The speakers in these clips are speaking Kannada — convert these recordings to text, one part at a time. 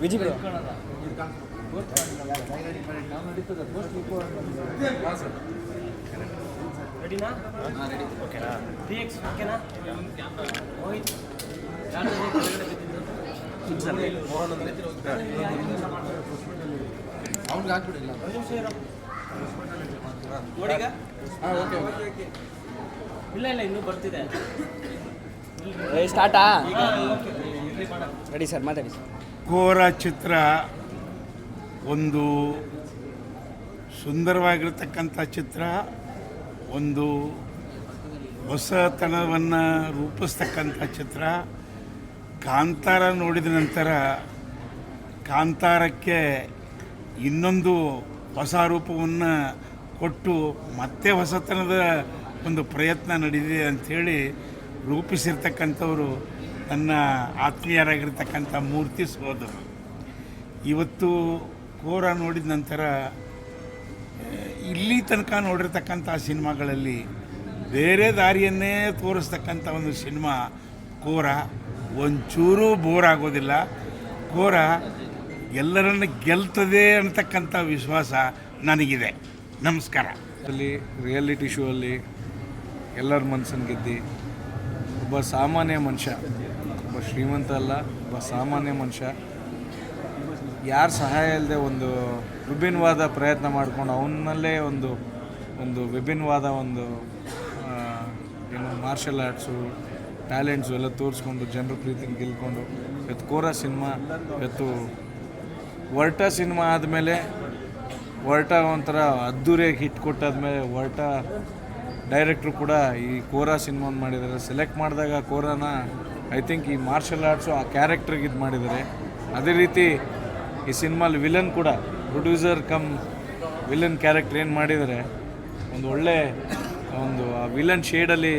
ವಿಜಿ ಬ್ರೋ ರೆಡಿನಾ ಓಕೆನಾ ತ್ರೀ ಎಕ್ಸ್ ಓಕೆನಾ ಮೋಹಿತ್ ಯಾರು ಕೆಳಗಡೆ ಬಿದ್ದಿದ್ದು? ಅವ್ನಿಗೆ ಹಾಕ್ಬಿಡಿಲ್ಲ ಒಂದು ನಿಮಿಷ ಇರು ನೋಡೀಗ ಇಲ್ಲ ಇಲ್ಲ ಇನ್ನೂ ಬರ್ತಿದೆ. ಸ್ಟಾರ್ಟಾ? ರೆಡಿ ಸರ್, ಮಾತಾಡಿ ಚಿತ್ರ ಒಂದು ಸುಂದರವಾಗಿರ್ತಕ್ಕಂಥ ಚಿತ್ರ, ಒಂದು ಹೊಸತನವನ್ನು ರೂಪಿಸ್ತಕ್ಕಂಥ ಚಿತ್ರ. ಕಾಂತಾರ ನೋಡಿದ ನಂತರ ಕಾಂತಾರಕ್ಕೆ ಇನ್ನೊಂದು ಹೊಸ ರೂಪವನ್ನು ಕೊಟ್ಟು ಮತ್ತೆ ಹೊಸತನದ ಒಂದು ಪ್ರಯತ್ನ ನಡೆದಿದೆ ಅಂಥೇಳಿ ರೂಪಿಸಿರ್ತಕ್ಕಂಥವರು ನನ್ನ ಆತ್ಮೀಯರಾಗಿರ್ತಕ್ಕಂಥ ಮೂರ್ತಿ ಸಹೋದರು. ಇವತ್ತು ಕೋರ ನೋಡಿದ ನಂತರ ಇಲ್ಲಿ ತನಕ ನೋಡಿರ್ತಕ್ಕಂಥ ಸಿನಿಮಾಗಳಲ್ಲಿ ಬೇರೆ ದಾರಿಯನ್ನೇ ತೋರಿಸ್ತಕ್ಕಂಥ ಒಂದು ಸಿನಿಮಾ ಕೋರ ಒಂಚೂರು ಬೋರ್ ಆಗೋದಿಲ್ಲ. ಕೋರ ಎಲ್ಲರನ್ನ ಗೆಲ್ತದೆ ಅಂತಕ್ಕಂಥ ವಿಶ್ವಾಸ ನನಗಿದೆ. ನಮಸ್ಕಾರ. ಅಲ್ಲಿ ರಿಯಾಲಿಟಿ ಶೋ ಅಲ್ಲಿ ಎಲ್ಲರ ಮನಸ್ಸನ್ನು ಗೆದ್ದಿ ಒಬ್ಬ ಸಾಮಾನ್ಯ ಮನುಷ್ಯ, ಒಬ್ಬ ಶ್ರೀಮಂತ ಅಲ್ಲ, ಒಬ್ಬ ಸಾಮಾನ್ಯ ಮನುಷ್ಯ. ಯಾರ ಸಹಾಯ ಇಲ್ಲದೆ ಒಂದು ವಿಭಿನ್ನವಾದ ಪ್ರಯತ್ನ ಮಾಡ್ಕೊಂಡು ಅವನಲ್ಲೇ ಒಂದು ಒಂದು ವಿಭಿನ್ನವಾದ ಒಂದು ಏನು ಮಾರ್ಷಲ್ ಆರ್ಟ್ಸು ಟ್ಯಾಲೆಂಟ್ಸು ಎಲ್ಲ ತೋರಿಸ್ಕೊಂಡು ಜನರ ಪ್ರೀತಿನ ಗೆಲ್ಕೊಂಡು, ಇವತ್ತು ಕೋರ ಸಿನಿಮಾ ಇವತ್ತು ವರ್ಟ ಸಿನಿಮಾ ಆದಮೇಲೆ, ವರ್ಟ ಒಂಥರ ಅದ್ದೂರಿಯಾಗಿ ಹಿಟ್ ಕೊಟ್ಟಾದ್ಮೇಲೆ ವರ್ಟ ಡೈರೆಕ್ಟ್ರು ಕೂಡ ಈ ಕೋರಾ ಸಿನಿಮಾ ಮಾಡಿದ್ದಾರೆ. ಸೆಲೆಕ್ಟ್ ಮಾಡಿದಾಗ ಕೋರಾನ ಐ ಥಿಂಕ್ ಈ ಮಾರ್ಷಲ್ ಆರ್ಟ್ಸು ಆ ಕ್ಯಾರೆಕ್ಟ್ರಿಗೆ ಇದು ಮಾಡಿದ್ದಾರೆ. ಅದೇ ರೀತಿ ಈ ಸಿನಿಮಾಲಿ ವಿಲನ್ ಕೂಡ ಪ್ರೊಡ್ಯೂಸರ್ ಕಮ್ ವಿಲನ್ ಕ್ಯಾರೆಕ್ಟ್ರ್ ಏನು ಮಾಡಿದ್ದಾರೆ, ಒಂದು ಒಳ್ಳೆ, ಒಂದು ಆ ವಿಲನ್ ಶೇಡಲ್ಲಿ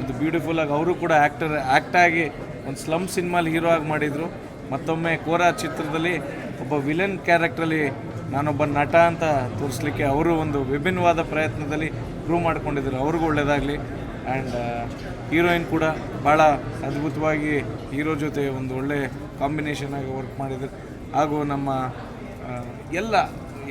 ಒಂದು ಬ್ಯೂಟಿಫುಲ್ಲಾಗಿ ಅವರು ಕೂಡ ಆ್ಯಕ್ಟರ್ ಆ್ಯಕ್ಟಾಗಿ ಒಂದು ಸ್ಲಮ್ ಸಿನಿಮಾಲಿ ಹೀರೋ ಆಗಿ ಮಾಡಿದರು. ಮತ್ತೊಮ್ಮೆ ಕೋರಾ ಚಿತ್ರದಲ್ಲಿ ಒಬ್ಬ ವಿಲನ್ ಕ್ಯಾರೆಕ್ಟ್ರಲ್ಲಿ ನಾನೊಬ್ಬ ನಟ ಅಂತ ತೋರಿಸ್ಲಿಕ್ಕೆ ಅವರು ಒಂದು ವಿಭಿನ್ನವಾದ ಪ್ರಯತ್ನದಲ್ಲಿ ಪ್ರೂವ್ ಮಾಡ್ಕೊಂಡಿದ್ದಾರೆ ಅವ್ರಿಗೂ ಒಳ್ಳೆಯದಾಗಲಿ ಆ್ಯಂಡ್ ಹೀರೋಯಿನ್ ಕೂಡ ಭಾಳ ಅದ್ಭುತವಾಗಿ ಹೀರೋ ಜೊತೆ ಒಂದು ಒಳ್ಳೆ ಕಾಂಬಿನೇಷನ್ ಆಗಿ ವರ್ಕ್ ಮಾಡಿದ್ರು. ಹಾಗೂ ನಮ್ಮ ಎಲ್ಲ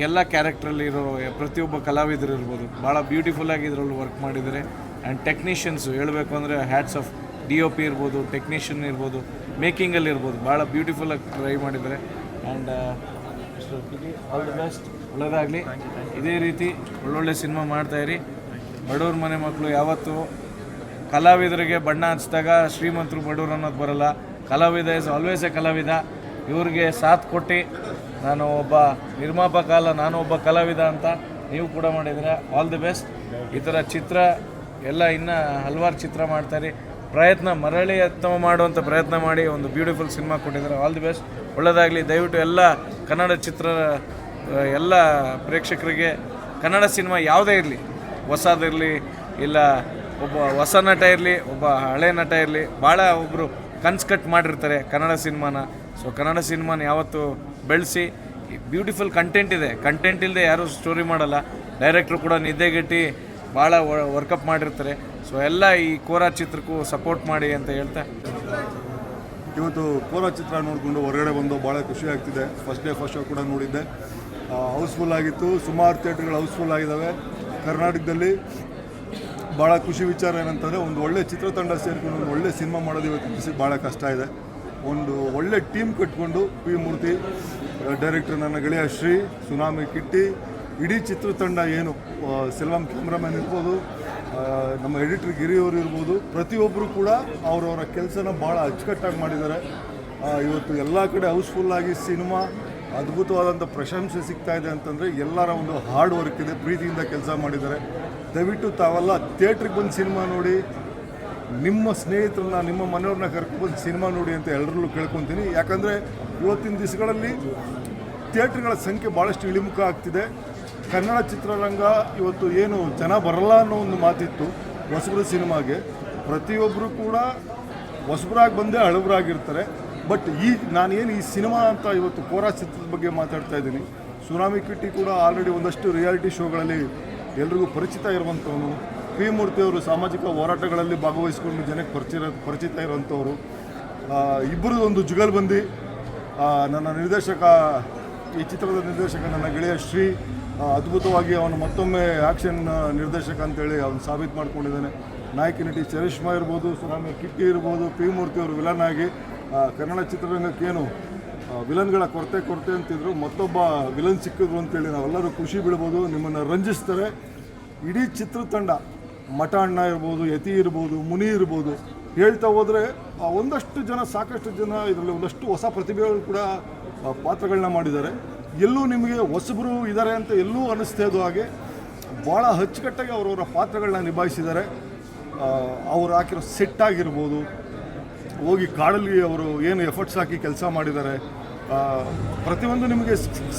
ಎಲ್ಲ ಕ್ಯಾರೆಕ್ಟ್ರಲ್ಲಿರೋ ಪ್ರತಿಯೊಬ್ಬ ಕಲಾವಿದರು ಇರ್ಬೋದು. ಭಾಳ ಬ್ಯೂಟಿಫುಲ್ಲಾಗಿ ಇದರಲ್ಲಿ ವರ್ಕ್ ಮಾಡಿದ್ದಾರೆ. ಆ್ಯಂಡ್ ಟೆಕ್ನಿಷಿಯನ್ಸು ಹೇಳಬೇಕು ಅಂದರೆ hats off D O P ಇರ್ಬೋದು ಟೆಕ್ನಿಷಿಯನ್ ಇರ್ಬೋದು ಮೇಕಿಂಗಲ್ಲಿ ಇರ್ಬೋದು. ಭಾಳ ಬ್ಯೂಟಿಫುಲ್ಲಾಗಿ ಟ್ರೈ ಮಾಡಿದ್ದಾರೆ. ಆ್ಯಂಡ್ ಆಲ್ ದಿ ಬೆಸ್ಟ್ ಒಳ್ಳೆಯದಾಗಲಿ ಇದೇ ರೀತಿ ಒಳ್ಳೊಳ್ಳೆ ಸಿನಿಮಾ ಮಾಡ್ತಾಯಿರಿ ಬಡವ್ರ ಮನೆ ಮಕ್ಕಳು ಯಾವತ್ತೂ ಕಲಾವಿದರಿಗೆ ಬಣ್ಣ ಹಚ್ಚಿದಾಗ ಶ್ರೀಮಂತರು ಬಡವರು ಅನ್ನೋದು ಬರಲ್ಲ. ಕಲಾವಿದ ಇಸ್ ಆಲ್ವೇಸ್ ಎ ಕಲಾವಿದ. ಇವ್ರಿಗೆ ಸಾಥ್ ಕೊಟ್ಟು ನಾನು ಒಬ್ಬ ನಿರ್ಮಾಪಕ ಅಲ್ಲ ನಾನು ಒಬ್ಬ ಕಲಾವಿದ ಅಂತ ನೀವು ಕೂಡ ಮಾಡಿದ್ದೀರ ಆಲ್ ದಿ ಬೆಸ್ಟ್ ಈ ಥರ ಚಿತ್ರ ಎಲ್ಲ ಇನ್ನೂ ಹಲವಾರು ಚಿತ್ರ ಮಾಡ್ತಾರೆ ಪ್ರಯತ್ನ ಮರಳಿ ಯತ್ನ ಮಾಡುವಂಥ ಪ್ರಯತ್ನ ಮಾಡಿ ಒಂದು ಬ್ಯೂಟಿಫುಲ್ ಸಿನಿಮಾ ಕೊಟ್ಟಿದ್ದಾರೆ ಆಲ್ ದಿ ಬೆಸ್ಟ್ ಒಳ್ಳೆಯದಾಗಲಿ ದಯವಿಟ್ಟು ಎಲ್ಲ ಕನ್ನಡ ಚಿತ್ರ, ಎಲ್ಲ ಪ್ರೇಕ್ಷಕರಿಗೆ ಕನ್ನಡ ಸಿನಿಮಾ ಯಾವುದೇ ಇರಲಿ. ಹೊಸದಿರಲಿ ಇಲ್ಲ ಒಬ್ಬ ಹೊಸ ನಟ ಇರಲಿ, ಒಬ್ಬ ಹಳೆ ನಟ ಇರಲಿ ಭಾಳ ಒಬ್ಬರು ಕನ್ಸ್ ಕಟ್ ಮಾಡಿರ್ತಾರೆ ಕನ್ನಡ ಸಿನಿಮಾನ. ಸೊ ಕನ್ನಡ ಸಿನಿಮಾನ ಯಾವತ್ತು ಬೆಳೆಸಿ ಬ್ಯೂಟಿಫುಲ್ ಕಂಟೆಂಟ್ ಇದೆ. ಕಂಟೆಂಟ್ ಇಲ್ಲದೆ ಯಾರೂ ಸ್ಟೋರಿ ಮಾಡಲ್ಲ. ಡೈರೆಕ್ಟ್ರು ಕೂಡ ನಿದ್ದೆಗೆಟ್ಟಿ ಭಾಳ ವರ್ಕಪ್ ಮಾಡಿರ್ತಾರೆ. ಸೊ ಎಲ್ಲ ಈ ಕೋರಾ ಚಿತ್ರಕ್ಕೂ ಸಪೋರ್ಟ್ ಮಾಡಿ ಅಂತ ಹೇಳ್ತಾ. ಇವತ್ತು ಕೋರಾ ಚಿತ್ರ ನೋಡಿಕೊಂಡು ಹೊರಗಡೆ ಬಂದು ಭಾಳ ಖುಷಿ ಆಗ್ತಿದೆ. ಫಸ್ಟ್ ಡೇ ಫಸ್ಟ್ ಶೋ ಕೂಡ ನೋಡಿದ್ದೆ. ಹೌಸ್ಫುಲ್ ಆಗಿತ್ತು. ಸುಮಾರು ಥಿಯೇಟ್ರ್ಗಳು ಹೌಸ್ಫುಲ್ ಆಗಿದ್ದಾವೆ ಕರ್ನಾಟಕದಲ್ಲಿ ಭಾಳ ಖುಷಿ ವಿಚಾರ ಏನಂತಂದರೆ ಒಂದು ಒಳ್ಳೆ ಚಿತ್ರತಂಡ ಸೇರಿಕೊಂಡು ಒಂದು ಒಳ್ಳೆ ಸಿನಿಮಾ ಮಾಡೋದು ಇವತ್ತು ಭಾಳ ಕಷ್ಟ ಇದೆ. ಒಂದು ಒಳ್ಳೆ ಟೀಮ್ ಕಟ್ಕೊಂಡು ಪಿ ಮೂರ್ತಿ, ಡೈರೆಕ್ಟರ್ ನನ್ನ ಗೆಳೆಯ ಶ್ರೀ ಸುನಾಮಿ ಕಿಟ್ಟಿ, ಇಡೀ ಚಿತ್ರತಂಡ ಏನು ಸಿಲ್ವಂ ಕ್ಯಾಮ್ರಾಮನ್ ಇರ್ಬೋದು ನಮ್ಮ ಎಡಿಟರ್ ಗಿರಿಯವರು ಇರ್ಬೋದು ಪ್ರತಿಯೊಬ್ಬರು ಕೂಡ ಅವರವರ ಕೆಲಸನ ಭಾಳ ಅಚ್ಚುಕಟ್ಟಾಗಿ ಮಾಡಿದ್ದಾರೆ. ಇವತ್ತು ಎಲ್ಲ ಕಡೆ ಹೌಸ್ಫುಲ್ಲಾಗಿ ಸಿನಿಮಾ ಅದ್ಭುತವಾದಂಥ ಪ್ರಶಂಸೆ ಸಿಗ್ತಾ ಇದೆ ಅಂತಂದರೆ ಎಲ್ಲರ ಒಂದು ಹಾರ್ಡ್ ವರ್ಕ್ ಇದೆ, ಪ್ರೀತಿಯಿಂದ ಕೆಲಸ ಮಾಡಿದ್ದಾರೆ. ದಯವಿಟ್ಟು ತಾವೆಲ್ಲ ಥಿಯೇಟ್ರಿಗೆ ಬಂದು ಸಿನಿಮಾ ನೋಡಿ, ನಿಮ್ಮ ಸ್ನೇಹಿತರನ್ನ, ನಿಮ್ಮ ಮನೆಯವ್ರನ್ನ ಕರ್ಕೊಂಡ್ಬಂದು ಸಿನಿಮಾ ನೋಡಿ ಅಂತ ಎಲ್ಲರಲ್ಲೂ ಕೇಳ್ಕೊತೀನಿ. ಯಾಕಂದರೆ ಇವತ್ತಿನ ದಿವಸಗಳಲ್ಲಿ ಥಿಯೇಟ್ರ್ಗಳ ಸಂಖ್ಯೆ ಭಾಳಷ್ಟು ಇಳಿಮುಖ ಆಗ್ತಿದೆ. ಕನ್ನಡ ಚಿತ್ರರಂಗ ಇವತ್ತು ಏನು ಜನ ಬರಲ್ಲ ಅನ್ನೋ ಒಂದು ಮಾತಿತ್ತು ಹೊಸಬ್ರ ಸಿನಿಮಾಗೆ. ಪ್ರತಿಯೊಬ್ಬರು ಕೂಡ ಹೊಸಬ್ರಾಗಿ ಬಂದೇ ಹಳಬರಾಗಿರ್ತಾರೆ ಬಟ್ ಈ, ನಾನೇನು ಈ ಸಿನಿಮಾ ಅಂತ ಇವತ್ತು ಕೋರಾ ಚಿತ್ರದ ಬಗ್ಗೆ ಮಾತಾಡ್ತಾ ಇದ್ದೀನಿ. ಸುನಾಮಿ ಕಿಟ್ಟಿ ಕೂಡ ಆಲ್ರೆಡಿ ಒಂದಷ್ಟು ರಿಯಾಲಿಟಿ ಶೋಗಳಲ್ಲಿ ಎಲ್ರಿಗೂ ಪರಿಚಿತ ಇರುವಂಥವನು. ಪಿ ಮೂರ್ತಿಯವರು ಸಾಮಾಜಿಕ ಹೋರಾಟಗಳಲ್ಲಿ ಭಾಗವಹಿಸಿಕೊಂಡು ಜನಕ್ಕೆ ಪರಿಚಿತ ಪರಿಚಿತ ಇರುವಂಥವ್ರು. ಇಬ್ಬರದ್ದು ಒಂದು ಜುಗಲ್ಬಂದಿ ನನ್ನ ನಿರ್ದೇಶಕ, ಈ ಚಿತ್ರದ ನಿರ್ದೇಶಕ ನನ್ನ ಗೆಳೆಯ ಶ್ರೀ. ಅದ್ಭುತವಾಗಿ ಅವನು ಮತ್ತೊಮ್ಮೆ ಆ್ಯಕ್ಷನ್ ನಿರ್ದೇಶಕ ಅಂತೇಳಿ ಅವನು ಸಾಬೀತು ಮಾಡ್ಕೊಂಡಿದ್ದಾನೆ. ನಾಯಕಿ ನಟಿ ಚರಿಷ್ಮಾ ಇರ್ಬೋದು ಸುನಾಮಿ ಕಿಟ್ಟಿ ಇರ್ಬೋದು ಪಿ ಮೂರ್ತಿ ಅವರು ವಿಲನ್ ಆಗಿ ಕನ್ನಡ ಚಿತ್ರರಂಗಕ್ಕೇನು ವಿಲನ್ಗಳ ಕೊರತೆ ಕೊರತೆ ಅಂತಿದ್ರು. ಮತ್ತೊಬ್ಬ ವಿಲನ್ ಸಿಕ್ಕಿದ್ರು ಅಂತೇಳಿ ನಾವೆಲ್ಲರೂ ಖುಷಿ ಬಿಡ್ಬೋದು, ನಿಮ್ಮನ್ನು ರಂಜಿಸ್ತಾರೆ. ಇಡೀ ಚಿತ್ರತಂಡ, ಮಠ ಅಣ್ಣ ಇರ್ಬೋದು, ಯತಿ ಇರ್ಬೋದು, ಮುನಿ ಇರ್ಬೋದು, ಹೇಳ್ತಾ ಹೋದರೆ ಒಂದಷ್ಟು ಜನ, ಸಾಕಷ್ಟು ಜನ ಇದರಲ್ಲಿ ಒಂದಷ್ಟು ಹೊಸ ಪ್ರತಿಭೆಗಳು ಕೂಡ ಪಾತ್ರಗಳನ್ನ ಮಾಡಿದ್ದಾರೆ. ಎಲ್ಲೂ ನಿಮಗೆ ಹೊಸಬರು ಇದ್ದಾರೆ ಅಂತ ಎಲ್ಲೂ ಅನ್ನಿಸ್ತಾ ಇದ್ದು ಹಾಗೆ ಭಾಳ ಅಚ್ಚುಕಟ್ಟಾಗಿ ಅವರವರ ಪಾತ್ರಗಳನ್ನ ನಿಭಾಯಿಸಿದ್ದಾರೆ. ಅವರು ಹಾಕಿರೋ ಸೆಟ್ ಆಗಿರ್ಬೋದು ಹೋಗಿ ಕಾಡಲ್ಲಿ ಅವರು ಏನು ಎಫರ್ಟ್ಸ್ ಹಾಕಿ ಕೆಲಸ ಮಾಡಿದ್ದಾರೆ ಪ್ರತಿಯೊಂದು ನಿಮಗೆ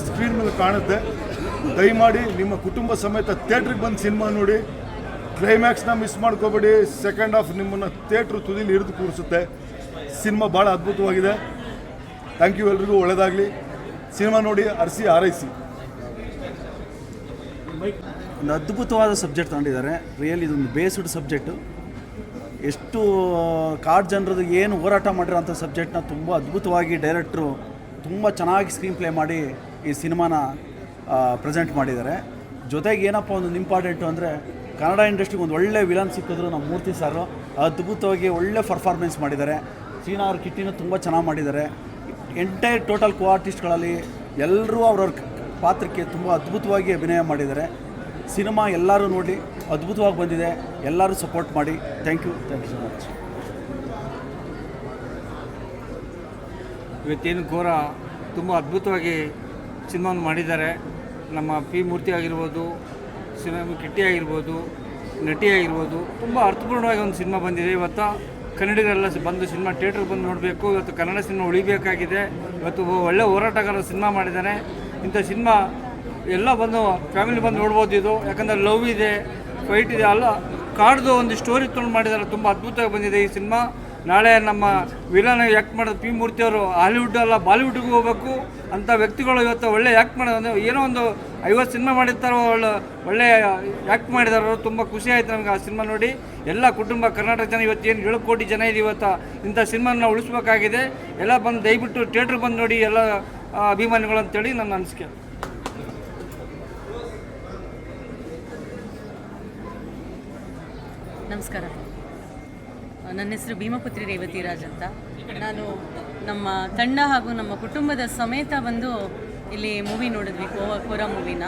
ಸ್ಕ್ರೀನ್ ಮೇಲೆ ಕಾಣುತ್ತೆ. ದಯಮಾಡಿ ನಿಮ್ಮ ಕುಟುಂಬ ಸಮೇತ ಥಿಯೇಟ್ರಿಗೆ ಬಂದು ಸಿನಿಮಾ ನೋಡಿ, ಕ್ಲೈಮ್ಯಾಕ್ಸ್ನ ಮಿಸ್ ಮಾಡ್ಕೋಬೇಡಿ, ಸೆಕೆಂಡ್ ಹಾಫ್ ನಿಮ್ಮನ್ನು ಥಿಯೇಟ್ರ್ ತುದಿಲಿ ಹಿಡಿದು ಕೂರಿಸುತ್ತೆ. ಸಿನಿಮಾ ಭಾಳ ಅದ್ಭುತವಾಗಿದೆ. ಥ್ಯಾಂಕ್ ಯು ಎಲ್ರಿಗೂ ಒಳ್ಳೆಯದಾಗಲಿ ಸಿನಿಮಾ ನೋಡಿ ಅರಸಿ ಆರೈಸಿ ಒಂದು ಅದ್ಭುತವಾದ ಸಬ್ಜೆಕ್ಟ್ ತಗೊಂಡಿದ್ದಾರೆ. ರಿಯಲ್ ಇದೊಂದು ಬೇಸ್ಡ್ ಸಬ್ಜೆಕ್ಟು. ಎಷ್ಟು ಕಾಡು ಜನರದ್ದು ಏನು ಹೋರಾಟ ಮಾಡಿರೋಂಥ ಸಬ್ಜೆಕ್ಟ್ನ ತುಂಬ ಅದ್ಭುತವಾಗಿ ಡೈರೆಕ್ಟ್ರು ತುಂಬ ಚೆನ್ನಾಗಿ ಸ್ಕ್ರೀನ್ ಪ್ಲೇ ಮಾಡಿ ಈ ಸಿನಿಮಾನ ಪ್ರೆಸೆಂಟ್ ಮಾಡಿದ್ದಾರೆ. ಜೊತೆಗೆ ಏನಪ್ಪ ಒಂದು ಇಂಪಾರ್ಟೆಂಟು ಅಂದರೆ ಕನ್ನಡ ಇಂಡಸ್ಟ್ರಿಗೆ ಒಂದು ಒಳ್ಳೆ ವಿಲನ್ ಸಿಕ್ಕಿದ್ರು ನಮ್ಮ ಮೂರ್ತಿ ಸಾರು. ಅದ್ಭುತವಾಗಿ ಒಳ್ಳೆ ಪರ್ಫಾರ್ಮೆನ್ಸ್ ಮಾಡಿದ್ದಾರೆ. ಚೀನಾ ಅವ್ರ ಕಿಟ್ಟಿನೂ ತುಂಬ ಚೆನ್ನಾಗಿ ಮಾಡಿದ್ದಾರೆ. ಎಂಟೈರ್ ಟೋಟಲ್ ಕೋ ಆರ್ಟಿಸ್ಟ್ಗಳಲ್ಲಿ ಎಲ್ಲರೂ ಅವ್ರವ್ರ ಪಾತ್ರಕ್ಕೆ ತುಂಬ ಅದ್ಭುತವಾಗಿ ಅಭಿನಯ ಮಾಡಿದ್ದಾರೆ. ಸಿನಿಮಾ ಎಲ್ಲರೂ ನೋಡಿ ಅದ್ಭುತವಾಗಿ ಬಂದಿದೆ. ಎಲ್ಲರೂ ಸಪೋರ್ಟ್ ಮಾಡಿ. Thank you thank you so much ಇವತ್ತೇನು ಘೋರ, ತುಂಬ ಅದ್ಭುತವಾಗಿ ಸಿನಿಮಾವನ್ನು ಮಾಡಿದ್ದಾರೆ. ನಮ್ಮ ಪಿ ಮೂರ್ತಿ ಆಗಿರ್ಬೋದು, ಸಿನಿಮಾ ಕಿಟ್ಟಿ ಆಗಿರ್ಬೋದು, ನಟಿ ಆಗಿರ್ಬೋದು, ತುಂಬ ಅರ್ಥಪೂರ್ಣವಾಗಿ ಒಂದು ಸಿನಿಮಾ ಬಂದಿದೆ. ಇವತ್ತು ಕನ್ನಡಿಗರೆಲ್ಲ ಬಂದು ಸಿನಿಮಾ ಥಿಯೇಟ್ರಿಗೆ ಬಂದು ನೋಡಬೇಕು. ಇವತ್ತು ಕನ್ನಡ ಸಿನಿಮಾ ಉಳಿಬೇಕಾಗಿದೆ. ಇವತ್ತು ಒಳ್ಳೆ ಹೋರಾಟಗಾರ ಸಿನಿಮಾ ಮಾಡಿದ್ದಾರೆ. ಇಂಥ ಸಿನಿಮಾ ಎಲ್ಲ ಬಂದು, ಫ್ಯಾಮಿಲಿ ಬಂದು ನೋಡ್ಬೋದು ಇದು. ಯಾಕಂದರೆ ಲವ್ ಇದೆ. ಫೈಟ್ ಇದೆ. ಅಲ್ಲ, ಕಾಡ್ದು ಒಂದು ಸ್ಟೋರಿ ತೊಗೊಂಡು ಮಾಡಿದಾರೆ. ತುಂಬ ಅದ್ಭುತವಾಗಿ ಬಂದಿದೆ ಈ ಸಿನಿಮಾ. ನಾಳೆ ನಮ್ಮ ವಿಲನ್ ಆ್ಯಕ್ಟ್ ಮಾಡೋದು ಪಿ ಮೂರ್ತಿ ಅವರು ಹಾಲಿವುಡ್ ಅಲ್ಲ ಬಾಲಿವುಡ್ಗೂ ಹೋಗ್ಬೇಕು ಅಂಥ ವ್ಯಕ್ತಿಗಳು ಇವತ್ತು ಒಳ್ಳೆ ಆ್ಯಕ್ಟ್ ಮಾಡೋದು ಏನೋ ಒಂದು ಐವತ್ತು ಸಿನಿಮಾ ಮಾಡಿರ್ತಾರೋ ಒಳ್ಳೆ ಒಳ್ಳೆ ಆ್ಯಕ್ಟ್ ಮಾಡಿದಾರೋ ತುಂಬ ಖುಷಿ ಆಯ್ತು ನಮ್ಗೆ ಆ ಸಿನಿಮಾ ನೋಡಿ. ಎಲ್ಲ ಕುಟುಂಬ ಕರ್ನಾಟಕ ಜನ ಇವತ್ತು ಏನು ಏಳು ಕೋಟಿ ಜನ ಇದೆ ಇವತ್ತು ಇಂಥ ಸಿನಿಮಾನ ಉಳಿಸ್ಬೇಕಾಗಿದೆ. ಎಲ್ಲ ಬಂದು ದಯವಿಟ್ಟು ಥಿಯೇಟ್ರ್ ಬಂದು ನೋಡಿ ಎಲ್ಲ ಅಭಿಮಾನಿಗಳು ಅಂತೇಳಿ ನನ್ನ ಅನಿಸಿಕೆ. ನಮಸ್ಕಾರ. ನನ್ನ ಹೆಸರು ಭೀಮಪುತ್ರಿ ರೇವತಿ ರಾಜ್ ಅಂತ. ನಾನು ನಮ್ಮ ತಂಡ ಹಾಗೂ ನಮ್ಮ ಕುಟುಂಬದ ಸಮೇತ ಬಂದು ಇಲ್ಲಿ ಮೂವಿ ನೋಡಿದ್ವಿ, ಕೋವಾ, ಕೋರ ಮೂವಿನ.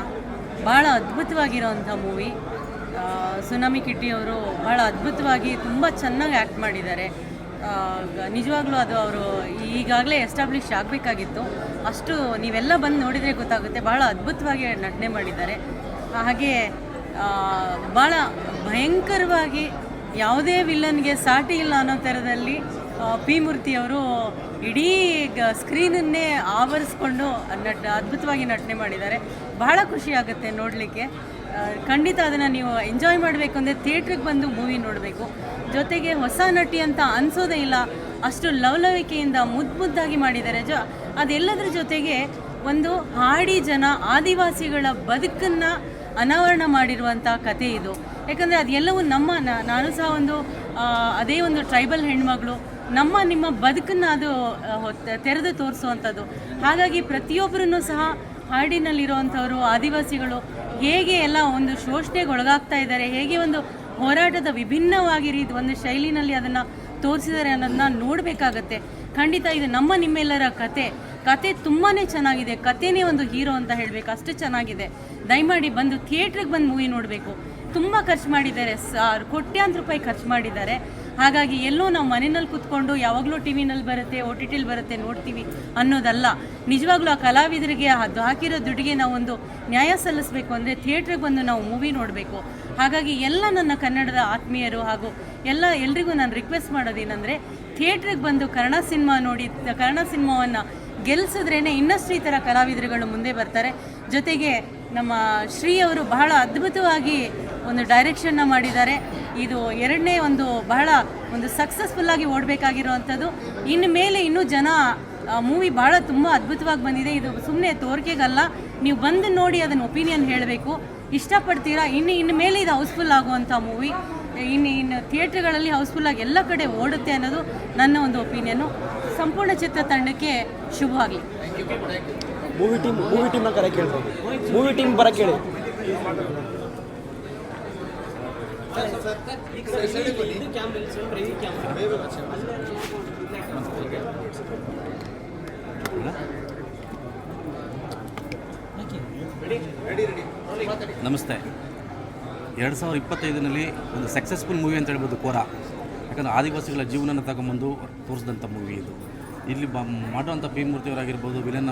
ಭಾಳ ಅದ್ಭುತವಾಗಿರೋವಂಥ ಮೂವಿ. ಸುನಾಮಿ ಕಿಟ್ಟಿ ಅವರು ಭಾಳ ಅದ್ಭುತವಾಗಿ ತುಂಬ ಚೆನ್ನಾಗಿ ಆ್ಯಕ್ಟ್ ಮಾಡಿದ್ದಾರೆ. ನಿಜವಾಗ್ಲೂ ಅದು ಅವರು ಈಗಾಗಲೇ ಎಸ್ಟಾಬ್ಲಿಷ್ ಆಗಬೇಕಾಗಿತ್ತು. ಅಷ್ಟು ನೀವೆಲ್ಲ ಬಂದು ನೋಡಿದರೆ ಗೊತ್ತಾಗುತ್ತೆ ಭಾಳ ಅದ್ಭುತವಾಗಿ ನಟನೆ ಮಾಡಿದ್ದಾರೆ. ಹಾಗೆ ಭಾಳ ಭಯಂಕರವಾಗಿ ಯಾವುದೇ ವಿಲ್ಲನ್ಗೆ ಸಾಟಿ ಇಲ್ಲ ಅನ್ನೋ ಥರದಲ್ಲಿ ಪಿ ಮೂರ್ತಿಯವರು ಇಡೀ ಸ್ಕ್ರೀನನ್ನೇ ಆವರಿಸ್ಕೊಂಡು ನಟ, ಅದ್ಭುತವಾಗಿ ನಟನೆ ಮಾಡಿದ್ದಾರೆ. ಬಹಳ ಖುಷಿ ಆಗುತ್ತೆ ನೋಡಲಿಕ್ಕೆ. ಖಂಡಿತ ಅದನ್ನು ನೀವು ಎಂಜಾಯ್ ಮಾಡಬೇಕು ಅಂದರೆ ಥಿಯೇಟ್ರಿಗೆ ಬಂದು ಮೂವಿ ನೋಡಬೇಕು. ಜೊತೆಗೆ ಹೊಸ ನಟಿ ಅಂತ ಅನಿಸೋದೇ ಇಲ್ಲ. ಅಷ್ಟು ಲವಲವಿಕೆಯಿಂದ ಮುದ್ದು ಮುದ್ದಾಗಿ ಮಾಡಿದ್ದಾರೆ. ಜೊ, ಅದೆಲ್ಲದರ ಜೊತೆಗೆ ಒಂದು ಹಾಡಿ ಜನ ಆದಿವಾಸಿಗಳ ಬದುಕನ್ನು ಅನಾವರಣ ಮಾಡಿರುವಂಥ ಕತೆ ಇದು. ಯಾಕಂದರೆ ಅದೆಲ್ಲವೂ ನಮ್ಮ ನಾನು ಸಹ ಒಂದು ಅದೇ ಒಂದು ಟ್ರೈಬಲ್ ಹೆಣ್ಮಗಳು, ನಮ್ಮ ನಿಮ್ಮ ಬದುಕನ್ನು ಅದು ತೆರೆದು ತೋರಿಸುವಂಥದ್ದು. ಹಾಗಾಗಿ ಪ್ರತಿಯೊಬ್ಬರನ್ನು ಸಹ ಹಾಡಿನಲ್ಲಿರುವಂಥವರು, ಆದಿವಾಸಿಗಳು ಹೇಗೆ ಎಲ್ಲ ಒಂದು ಶೋಷಣೆಗೆ ಒಳಗಾಗ್ತಾ ಇದ್ದಾರೆ, ಹೇಗೆ ಒಂದು ಹೋರಾಟದ ವಿಭಿನ್ನವಾಗಿ ರೀತಿ ಒಂದು ಶೈಲಿನಲ್ಲಿ ಅದನ್ನು ತೋರಿಸಿದ್ದಾರೆ ಅನ್ನೋದನ್ನ ನೋಡಬೇಕಾಗತ್ತೆ. ಖಂಡಿತ ಇದು ನಮ್ಮ ನಿಮ್ಮೆಲ್ಲರ ಕತೆ. ಕತೆ ತುಂಬಾ ಚೆನ್ನಾಗಿದೆ. ಕತೆನೇ ಒಂದು ಹೀರೋ ಅಂತ ಹೇಳಬೇಕು, ಅಷ್ಟು ಚೆನ್ನಾಗಿದೆ. ದಯಮಾಡಿ ಬಂದು ಥಿಯೇಟ್ರಿಗೆ ಬಂದು ಮೂವಿ ನೋಡಬೇಕು. ತುಂಬ ಖರ್ಚು ಮಾಡಿದ್ದಾರೆ. ಸಾರ್, ಕೋಟ್ಯಾಂತರ ರೂಪಾಯಿ ಖರ್ಚು ಮಾಡಿದ್ದಾರೆ. ಹಾಗಾಗಿ ಎಲ್ಲೋ ನಾವು ಮನೆಯಲ್ಲಿ ಕೂತ್ಕೊಂಡು ಯಾವಾಗಲೂ ಟಿ ವಿನಲ್ಲಿ ಬರುತ್ತೆ, ಓ ಟಿ ಟಿಲಿ ಬರುತ್ತೆ ನೋಡ್ತೀವಿ ಅನ್ನೋದಲ್ಲ. ನಿಜವಾಗ್ಲೂ ಆ ಕಲಾವಿದರಿಗೆ ಅದು ಹಾಕಿರೋ ದುಡ್ಡಿಗೆ ನಾವು ಒಂದು ನ್ಯಾಯ ಸಲ್ಲಿಸಬೇಕು ಅಂದರೆ ಥಿಯೇಟ್ರಿಗೆ ಬಂದು ನಾವು ಮೂವಿ ನೋಡಬೇಕು. ಹಾಗಾಗಿ ಎಲ್ಲ ನನ್ನ ಕನ್ನಡದ ಆತ್ಮೀಯರು ಹಾಗೂ ಎಲ್ಲ ಎಲ್ರಿಗೂ ನಾನು ರಿಕ್ವೆಸ್ಟ್ ಮಾಡೋದೇನೆಂದರೆ, ಥಿಯೇಟ್ರಿಗೆ ಬಂದು ಕನ್ನಡ ಸಿನಿಮಾ ನೋಡಿ, ಕನ್ನಡ ಸಿನಿಮಾವನ್ನು ಗೆಲ್ಲಿಸಿದ್ರೇ ಇನ್ನಷ್ಟು ಈ ಥರ ಕಲಾವಿದರುಗಳು ಮುಂದೆ ಬರ್ತಾರೆ. ಜೊತೆಗೆ ನಮ್ಮ ಶ್ರೀ ಅವರು ಬಹಳ ಅದ್ಭುತವಾಗಿ ಒಂದು ಡೈರೆಕ್ಷನ್ನ ಮಾಡಿದ್ದಾರೆ. ಇದು ಎರಡನೇ ಒಂದು ಬಹಳ ಒಂದು ಸಕ್ಸಸ್ಫುಲ್ಲಾಗಿ ಓಡಬೇಕಾಗಿರುವಂಥದ್ದು. ಇನ್ನು ಮೇಲೆ ಇನ್ನೂ ಜನ ಮೂವಿ ಭಾಳ ತುಂಬ ಅದ್ಭುತವಾಗಿ ಬಂದಿದೆ. ಇದು ಸುಮ್ಮನೆ ತೋರಿಕೆಗಲ್ಲ. ನೀವು ಬಂದು ನೋಡಿ ಅದನ್ನು ಒಪಿನಿಯನ್ ಹೇಳಬೇಕು. ಇಷ್ಟಪಡ್ತೀರಾ? ಇನ್ನು ಇನ್ನು ಮೇಲೆ ಇದು ಹೌಸ್ಫುಲ್ ಆಗುವಂಥ ಮೂವಿ ಇನ್ನು ಇನ್ನು ಥಿಯೇಟ್ರ್ಗಳಲ್ಲಿ ಹೌಸ್ಫುಲ್ಲಾಗಿ ಎಲ್ಲ ಕಡೆ ಓಡುತ್ತೆ ಅನ್ನೋದು ನನ್ನ ಒಂದು ಒಪಿನಿಯನ್ನು ಸಂಪೂರ್ಣ ಚಿತ್ರ ತಂಡಕ್ಕೆ ಶುಭವಾಗಲಿ ಮೂವಿ ಟೀಮ್ ಮೂವಿ ಟೀಮ್ನ ಕರೆ ಕೇಳ್ಬೋದು ಮೂವಿ ಟೀಮ್ ಬರ ಕ್ಯಾಮ್ರಾ ನಮಸ್ತೆ. ಎರಡು ಸಾವಿರದ ಇಪ್ಪತ್ತೈದರಲ್ಲಿ ಒಂದು ಸಕ್ಸಸ್ಫುಲ್ ಮೂವಿ ಅಂತ ಹೇಳ್ಬೋದು ಕೋರ. ಯಾಕಂದರೆ ಆದಿವಾಸಿಗಳ ಜೀವನನ ತಗೊಂಬಂದು ತೋರಿಸಿದಂಥ ಮೂವಿ ಇದು. ಇಲ್ಲಿ ಬ ಮಾಡುವಂಥ ಪಿ ಮೂರ್ತಿಯವರಾಗಿರ್ಬೋದು ವಿಲನ್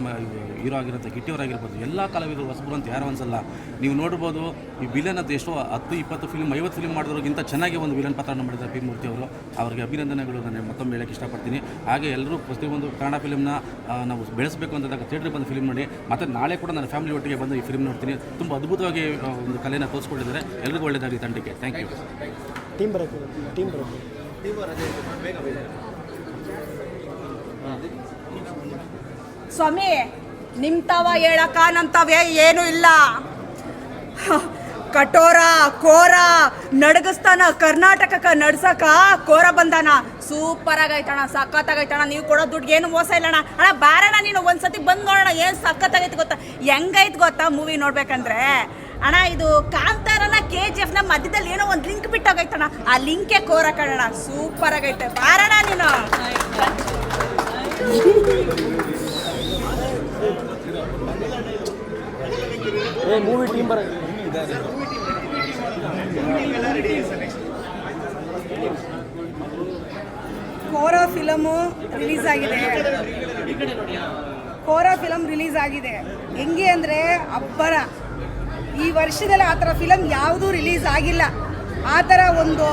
ಹೀರೋ ಆಗಿರೋಂಥ ಕಿಟ್ಟಿಯವರಾಗಿರ್ಬೋದು, ಎಲ್ಲ ಕಲಾವಿದರು ಹೊಸಬರು ಅಂತ ಯಾರು ಅನ್ಸಲ್ಲ. ನೀವು ನೋಡ್ಬೋದು, ಈ ವಿಲನ್ ಅಂತ ಎಷ್ಟೋ ಹತ್ತು, ಇಪ್ಪತ್ತು ಫಿಲ್ಮ್ ಐವತ್ತು ಫಿಲ್ಮ್ ಮಾಡಿದ್ರಿಗಿಂತ ಚೆನ್ನಾಗಿ ಒಂದು ವಿಲನ್ ಪಾತ್ರನ ಮಾಡಿದ್ದಾರೆ ಪಿ ಮೂರ್ತಿಯವರು ಅವರಿಗೆ ಅಭಿನಂದನೆಗಳು, ನಾನು ಮತ್ತೊಮ್ಮೆ ಹೇಳಕ್ಕೆ ಇಷ್ಟಪಡ್ತೀನಿ. ಹಾಗೆ ಎಲ್ಲರೂ ಪ್ರತಿಯೊಂದು ಕನ್ನಡ ಫಿಲ್ಮ್ನ ನಾವು ಬೆಳೆಸಬೇಕು ಅಂತಂದಾಗ ಥಿಯೇಟ್ರಿಗೆ ಬಂದು ಫಿಲ್ಮ್ ನೋಡಿ. ಮತ್ತು ನಾಳೆ ಕೂಡ ನನ್ನ ಫ್ಯಾಮಿಲಿ ಒಟ್ಟಿಗೆ ಬಂದು ಈ ಫಿಲ್ಮ್ ನೋಡ್ತೀನಿ. ತುಂಬ ಅದ್ಭುತವಾಗಿ ಒಂದು ಕಲೆನ ತೋರಿಸ್ಕೊಂಡಿದ್ದಾರೆ ಎಲ್ಲರಿಗೂ ಒಳ್ಳೆಯದಾಗಿ ತಂಡಕ್ಕೆ. ಥ್ಯಾಂಕ್ ಯು ಟೀಮ್ ಬರೋದು ಟೀಮ್ ಬರಕ್ಕೆ. ಸ್ವಾಮಿ ನಿಮ್ತವ ಹೇಳಕ ನಂತವೇ ಏನೂ ಇಲ್ಲ. ಕಟೋರ ಕಠೋರ ಕೋರ ನಡಗಿಸ್ತಾನ ಕರ್ನಾಟಕಕ್ಕೆ ನಡ್ಸಕ ಕೋರ ಬಂದಾನ. ಸೂಪರ್ ಆಗೈತಣ ಸಖತ್ತಾಗೈತಣ ನೀವು ಕೊಡೋ ದುಡ್ಡು ಏನು ಮೋಸ ಇಲ್ಲಣ್ಣ. ಅಣ್ಣ ಬಾರಣ್ಣ ನೀನು ಒಂದ್ಸತಿ ಬಂದು ನೋಡೋಣ ಏನು ಸಖತ್ತಾಗೈತೆ ಗೊತ್ತಾ? ಹೆಂಗೈತೆ ಗೊತ್ತಾ ಮೂವಿ ನೋಡ್ಬೇಕಂದ್ರೆ? ಅಣ್ಣ ಇದು ಕಾಂತಾರನ ಕೆ ಜಿ ಎಫ್ನ ಮಧ್ಯದಲ್ಲಿ ಏನೋ ಒಂದು ಲಿಂಕ್ ಬಿಟ್ಟೋಗೈತಣ್ಣ ಆ ಲಿಂಕೆ ಕೋರ ಕಣಣ್ಣ ಸೂಪರ್ ಆಗೈತೆ. ಬಾರಣ ನೀನು. ಏ movie team Kora film release ಆಗಿದೆ. ಕೋರೋ ಫಿಲಮ್ ರಿಲೀಸ್ ಆಗಿದೆ. ಹೆಂಗೆ ಅಂದರೆ ಅಬ್ಬರ. ಈ ವರ್ಷದಲ್ಲಿ ಆ ಥರ ಫಿಲಮ್ ಯಾವುದೂ ರಿಲೀಸ್ ಆಗಿಲ್ಲ. ಆ ಥರ ಒಂದು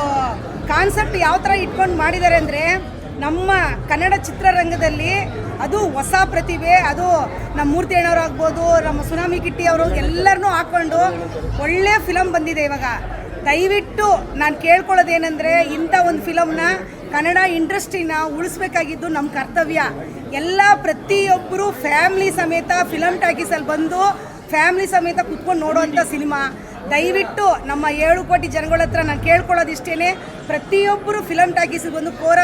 ಕಾನ್ಸೆಪ್ಟ್ ಯಾವ ಥರ ಇಟ್ಕೊಂಡು ಮಾಡಿದ್ದಾರೆ ಅಂದರೆ, ನಮ್ಮ ಕನ್ನಡ ಚಿತ್ರರಂಗದಲ್ಲಿ ಅದು ಹೊಸ ಪ್ರತಿಭೆ, ಅದು ನಮ್ಮ ಮೂರ್ತಿ ಅಣ್ಣವ್ರು ಆಗ್ಬೋದು, ನಮ್ಮ ಸುನಾಮಿ ಕಿಟ್ಟಿ ಅವರು ಎಲ್ಲರನ್ನೂ ಹಾಕ್ಕೊಂಡು ಒಳ್ಳೆ ಫಿಲಮ್ ಬಂದಿದೆ ಇವಾಗ. ದಯವಿಟ್ಟು ನಾನು ಕೇಳ್ಕೊಳ್ಳೋದೇನೆಂದರೆ, ಇಂಥ ಒಂದು ಫಿಲಮ್ನ ಕನ್ನಡ ಇಂಡಸ್ಟ್ರಿನ ಉಳಿಸ್ಬೇಕಾಗಿದ್ದು ನಮ್ಮ ಕರ್ತವ್ಯ. ಎಲ್ಲ ಪ್ರತಿಯೊಬ್ಬರು ಫ್ಯಾಮ್ಲಿ ಸಮೇತ ಫಿಲಮ್ ಟಾಕೀಸಲ್ಲಿ ಬಂದು ಫ್ಯಾಮ್ಲಿ ಸಮೇತ ಕುತ್ಕೊಂಡು ನೋಡುವಂಥ ಸಿನಿಮಾ. ದಯವಿಟ್ಟು ನಮ್ಮ ಏಳು ಕೋಟಿ ಜನಗಳ ಹತ್ರ ನಾನು ಕೇಳ್ಕೊಳ್ಳೋದಿಷ್ಟೇ ಪ್ರತಿಯೊಬ್ಬರು ಫಿಲಮ್ ಟಾಕೀಸಿಗೆ ಬಂದು ಕೋರ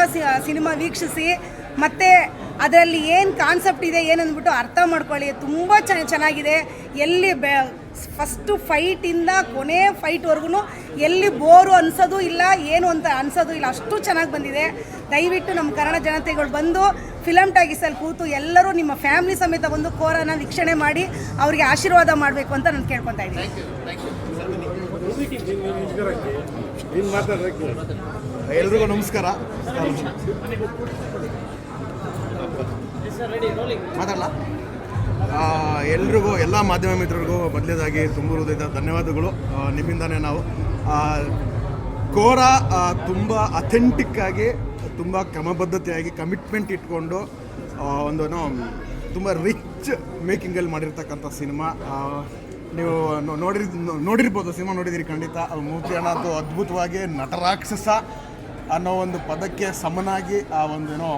ಸಿನಿಮಾ ವೀಕ್ಷಿಸಿ, ಮತ್ತು ಅದರಲ್ಲಿ ಏನು ಕಾನ್ಸೆಪ್ಟ್ ಇದೆ ಏನಂದ್ಬಿಟ್ಟು ಅರ್ಥ ಮಾಡ್ಕೊಳ್ಳಿ. ತುಂಬ ಚೆನ್ನಾಗಿದೆ. ಎಲ್ಲಿ ಬೆ ಫಸ್ಟು ಫೈಟಿಂದ ಕೊನೆ ಫೈಟ್ವರೆಗೂ ಎಲ್ಲಿ ಬೋರು ಅನ್ಸೋದು ಇಲ್ಲ, ಏನು ಅಂತ ಅನ್ಸೋದು ಇಲ್ಲ. ಅಷ್ಟು ಚೆನ್ನಾಗಿ ಬಂದಿದೆ. ದಯವಿಟ್ಟು ನಮ್ಮ ಕನ್ನಡ ಜನತೆಗಳು ಬಂದು ಫಿಲಮ್ ಟಾಗಿಸಲ್ಲಿ ಕೂತು ಎಲ್ಲರೂ ನಿಮ್ಮ ಫ್ಯಾಮಿಲಿ ಸಮೇತ ಬಂದು ಕೋರನ ವೀಕ್ಷಣೆ ಮಾಡಿ ಅವರಿಗೆ ಆಶೀರ್ವಾದ ಮಾಡಬೇಕು ಅಂತ ನಾನು ಕೇಳ್ಕೊತಾ ಇದ್ದೀನಿ. ಎಲ್ರಿಗೂ ನಮಸ್ಕಾರ. ಮಾತಾಡಲ್ಲ ಎಲ್ರಿಗೂ ಎಲ್ಲ ಮಾಧ್ಯಮ ಮಿತ್ರರಿಗೂ ಮೊದಲೇದಾಗಿ ತುಂಬ ಹೃದಯದ ಧನ್ಯವಾದಗಳು ನಿಮ್ಮಿಂದಾನೇ ನಾವು. ಆ, ಕೋರ ತುಂಬ ಅಥೆಂಟಿಕ್ ಆಗಿ ತುಂಬ ಕ್ರಮಬದ್ಧತೆಯಾಗಿ ಕಮಿಟ್ಮೆಂಟ್ ಇಟ್ಕೊಂಡು ಒಂದು ತುಂಬ ರಿಚ್ ಮೇಕಿಂಗಲ್ಲಿ ಮಾಡಿರ್ತಕ್ಕಂಥ ಸಿನಿಮಾ. ನೀವು ನೋಡಿರ್ ನೋಡಿರ್ಬೋದು, ಸಿನಿಮಾ ನೋಡಿದಿರಿ ಖಂಡಿತ. ಅದು ಮೂರ್ತಿ ಅಣ್ಣ ಅದು ಅದ್ಭುತವಾಗಿ ನಟರಾಕ್ಷಸ ಅನ್ನೋ ಒಂದು ಪದಕ್ಕೆ ಸಮನಾಗಿ ಆ ಒಂದು, ಏನೋ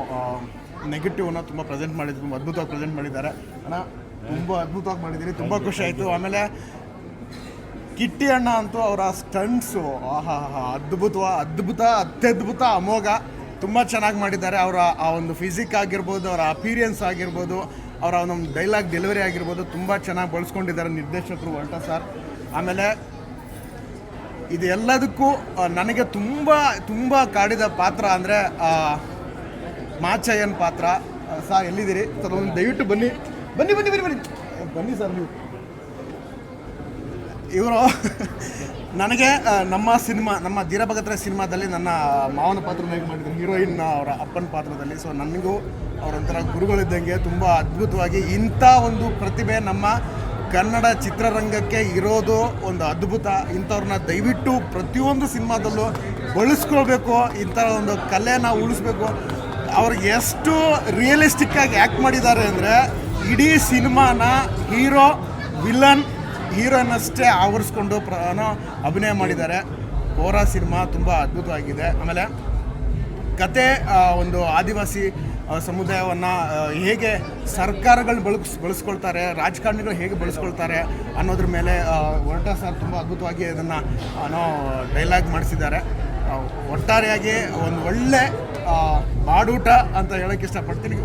ನೆಗೆಟಿವ್ನ ತುಂಬ ಪ್ರೆಸೆಂಟ್ ಮಾಡಿದ್ರು, ತುಂಬ ಅದ್ಭುತವಾಗಿ ಪ್ರೆಸೆಂಟ್ ಮಾಡಿದ್ದಾರೆ. ಅಣ್ಣ, ತುಂಬ ಅದ್ಭುತವಾಗಿ ಮಾಡಿದ್ದೀರಿ ತುಂಬ ಖುಷಿ ಆಯಿತು. ಆಮೇಲೆ ಕಿಟ್ಟಿ ಅಣ್ಣ ಅಂತೂ ಅವರ ಸ್ಟಂಟ್ಸು ಆಹಾ ಅದ್ಭುತ ಅದ್ಭುತ, ಅತ್ಯದ್ಭುತ, ಅಮೋಘ. ತುಂಬ ಚೆನ್ನಾಗಿ ಮಾಡಿದ್ದಾರೆ. ಅವರ ಆ ಒಂದು ಫಿಸಿಕ್ ಆಗಿರ್ಬೋದು ಅವರ ಅಪೀರಿಯನ್ಸ್ ಆಗಿರ್ಬೋದು ಅವರ ಒಂದು ಡೈಲಾಗ್ ಡೆಲಿವರಿ ಆಗಿರ್ಬೋದು ತುಂಬ ಚೆನ್ನಾಗಿ ಬಳಸ್ಕೊಂಡಿದ್ದಾರೆ ನಿರ್ದೇಶಕರು ಹೊರಟ ಸರ್ ಆಮೇಲೆ ಇದು ಎಲ್ಲದಕ್ಕೂ ಆ, ನನಗೆ ತುಂಬ ತುಂಬ ಕಾಡಿದ ಪಾತ್ರ ಅಂದರೆ ಮಾಚಯ್ಯನ್ ಪಾತ್ರ. ಸರ್ ಎಲ್ಲಿದ್ದೀರಿ? ಸರ್ ಒಂದು ದಯವಿಟ್ಟು ಬನ್ನಿ. ಬನ್ನಿ ಬನ್ನಿ ಬನ್ನಿ ಬನ್ನಿ. ಬನ್ನಿ ಸರ್ ನೀವು. ಇವರು ನನಗೆ ನಮ್ಮ ಸಿನಿಮಾ, ನಮ್ಮ ಧೀರಭಗತ್ರ ಸಿನಿಮಾದಲ್ಲಿ ನನ್ನ ಮಾವನ ಪಾತ್ರ ಹೇಗೆ ಮಾಡಿದ್ರು ಹೀರೋಯಿನ್ ಅವರ ಅಪ್ಪನ ಪಾತ್ರದಲ್ಲಿ. ಸೊ ನನಗೂ ಅವರೊಂಥರ ಗುರುಗಳಿದ್ದಂಗೆ ತುಂಬ ಅದ್ಭುತವಾಗಿ ಇಂಥ ಒಂದು ಪ್ರತಿಭೆ ನಮ್ಮ ಕನ್ನಡ ಚಿತ್ರರಂಗಕ್ಕೆ ಇರೋದು ಒಂದು ಅದ್ಭುತ. ಇಂಥವ್ರನ್ನ ದಯವಿಟ್ಟು ಪ್ರತಿಯೊಂದು ಸಿನಿಮಾದಲ್ಲೂ ಬಳಸ್ಕೊಳ್ಬೇಕು. ಇಂಥ ಒಂದು ಕಲೆನ ಉಳಿಸ್ಬೇಕು. ಅವ್ರಿಗೆ ಎಷ್ಟು ರಿಯಲಿಸ್ಟಿಕ್ಕಾಗಿ ಆ್ಯಕ್ಟ್ ಮಾಡಿದ್ದಾರೆ ಅಂದರೆ ಇಡೀ ಸಿನಿಮಾನ ಹೀರೋ ವಿಲನ್ ಹೀರೋನಷ್ಟೇ ಆವರಿಸ್ಕೊಂಡು ಪ್ರನೋ ಅಭಿನಯ ಮಾಡಿದ್ದಾರೆ. ಕೋರಾ ಸಿನಿಮಾ ತುಂಬ ಅದ್ಭುತವಾಗಿದೆ. ಆಮೇಲೆ ಕತೆ ಒಂದು ಆದಿವಾಸಿ ಸಮುದಾಯವನ್ನು ಹೇಗೆ ಸರ್ಕಾರಗಳು ಬಳಸ್ ಬಳಸ್ಕೊಳ್ತಾರೆ, ರಾಜಕಾರಣಿಗಳು ಹೇಗೆ ಬಳಸ್ಕೊಳ್ತಾರೆ ಅನ್ನೋದ್ರ ಮೇಲೆ ಹೊರಟ ಸರ್ ತುಂಬ ಅದ್ಭುತವಾಗಿ ಅದನ್ನು ಏನೋ ಡೈಲಾಗ್ ಮಾಡಿಸಿದ್ದಾರೆ. ಒಟ್ಟಾರೆಯಾಗಿ ಒಂದು ಒಳ್ಳೆ ಬಾಡೂಟ ಅಂತ ಹೇಳೋಕ್ಕೆ ಇಷ್ಟಪಡ್ತೀನಿ.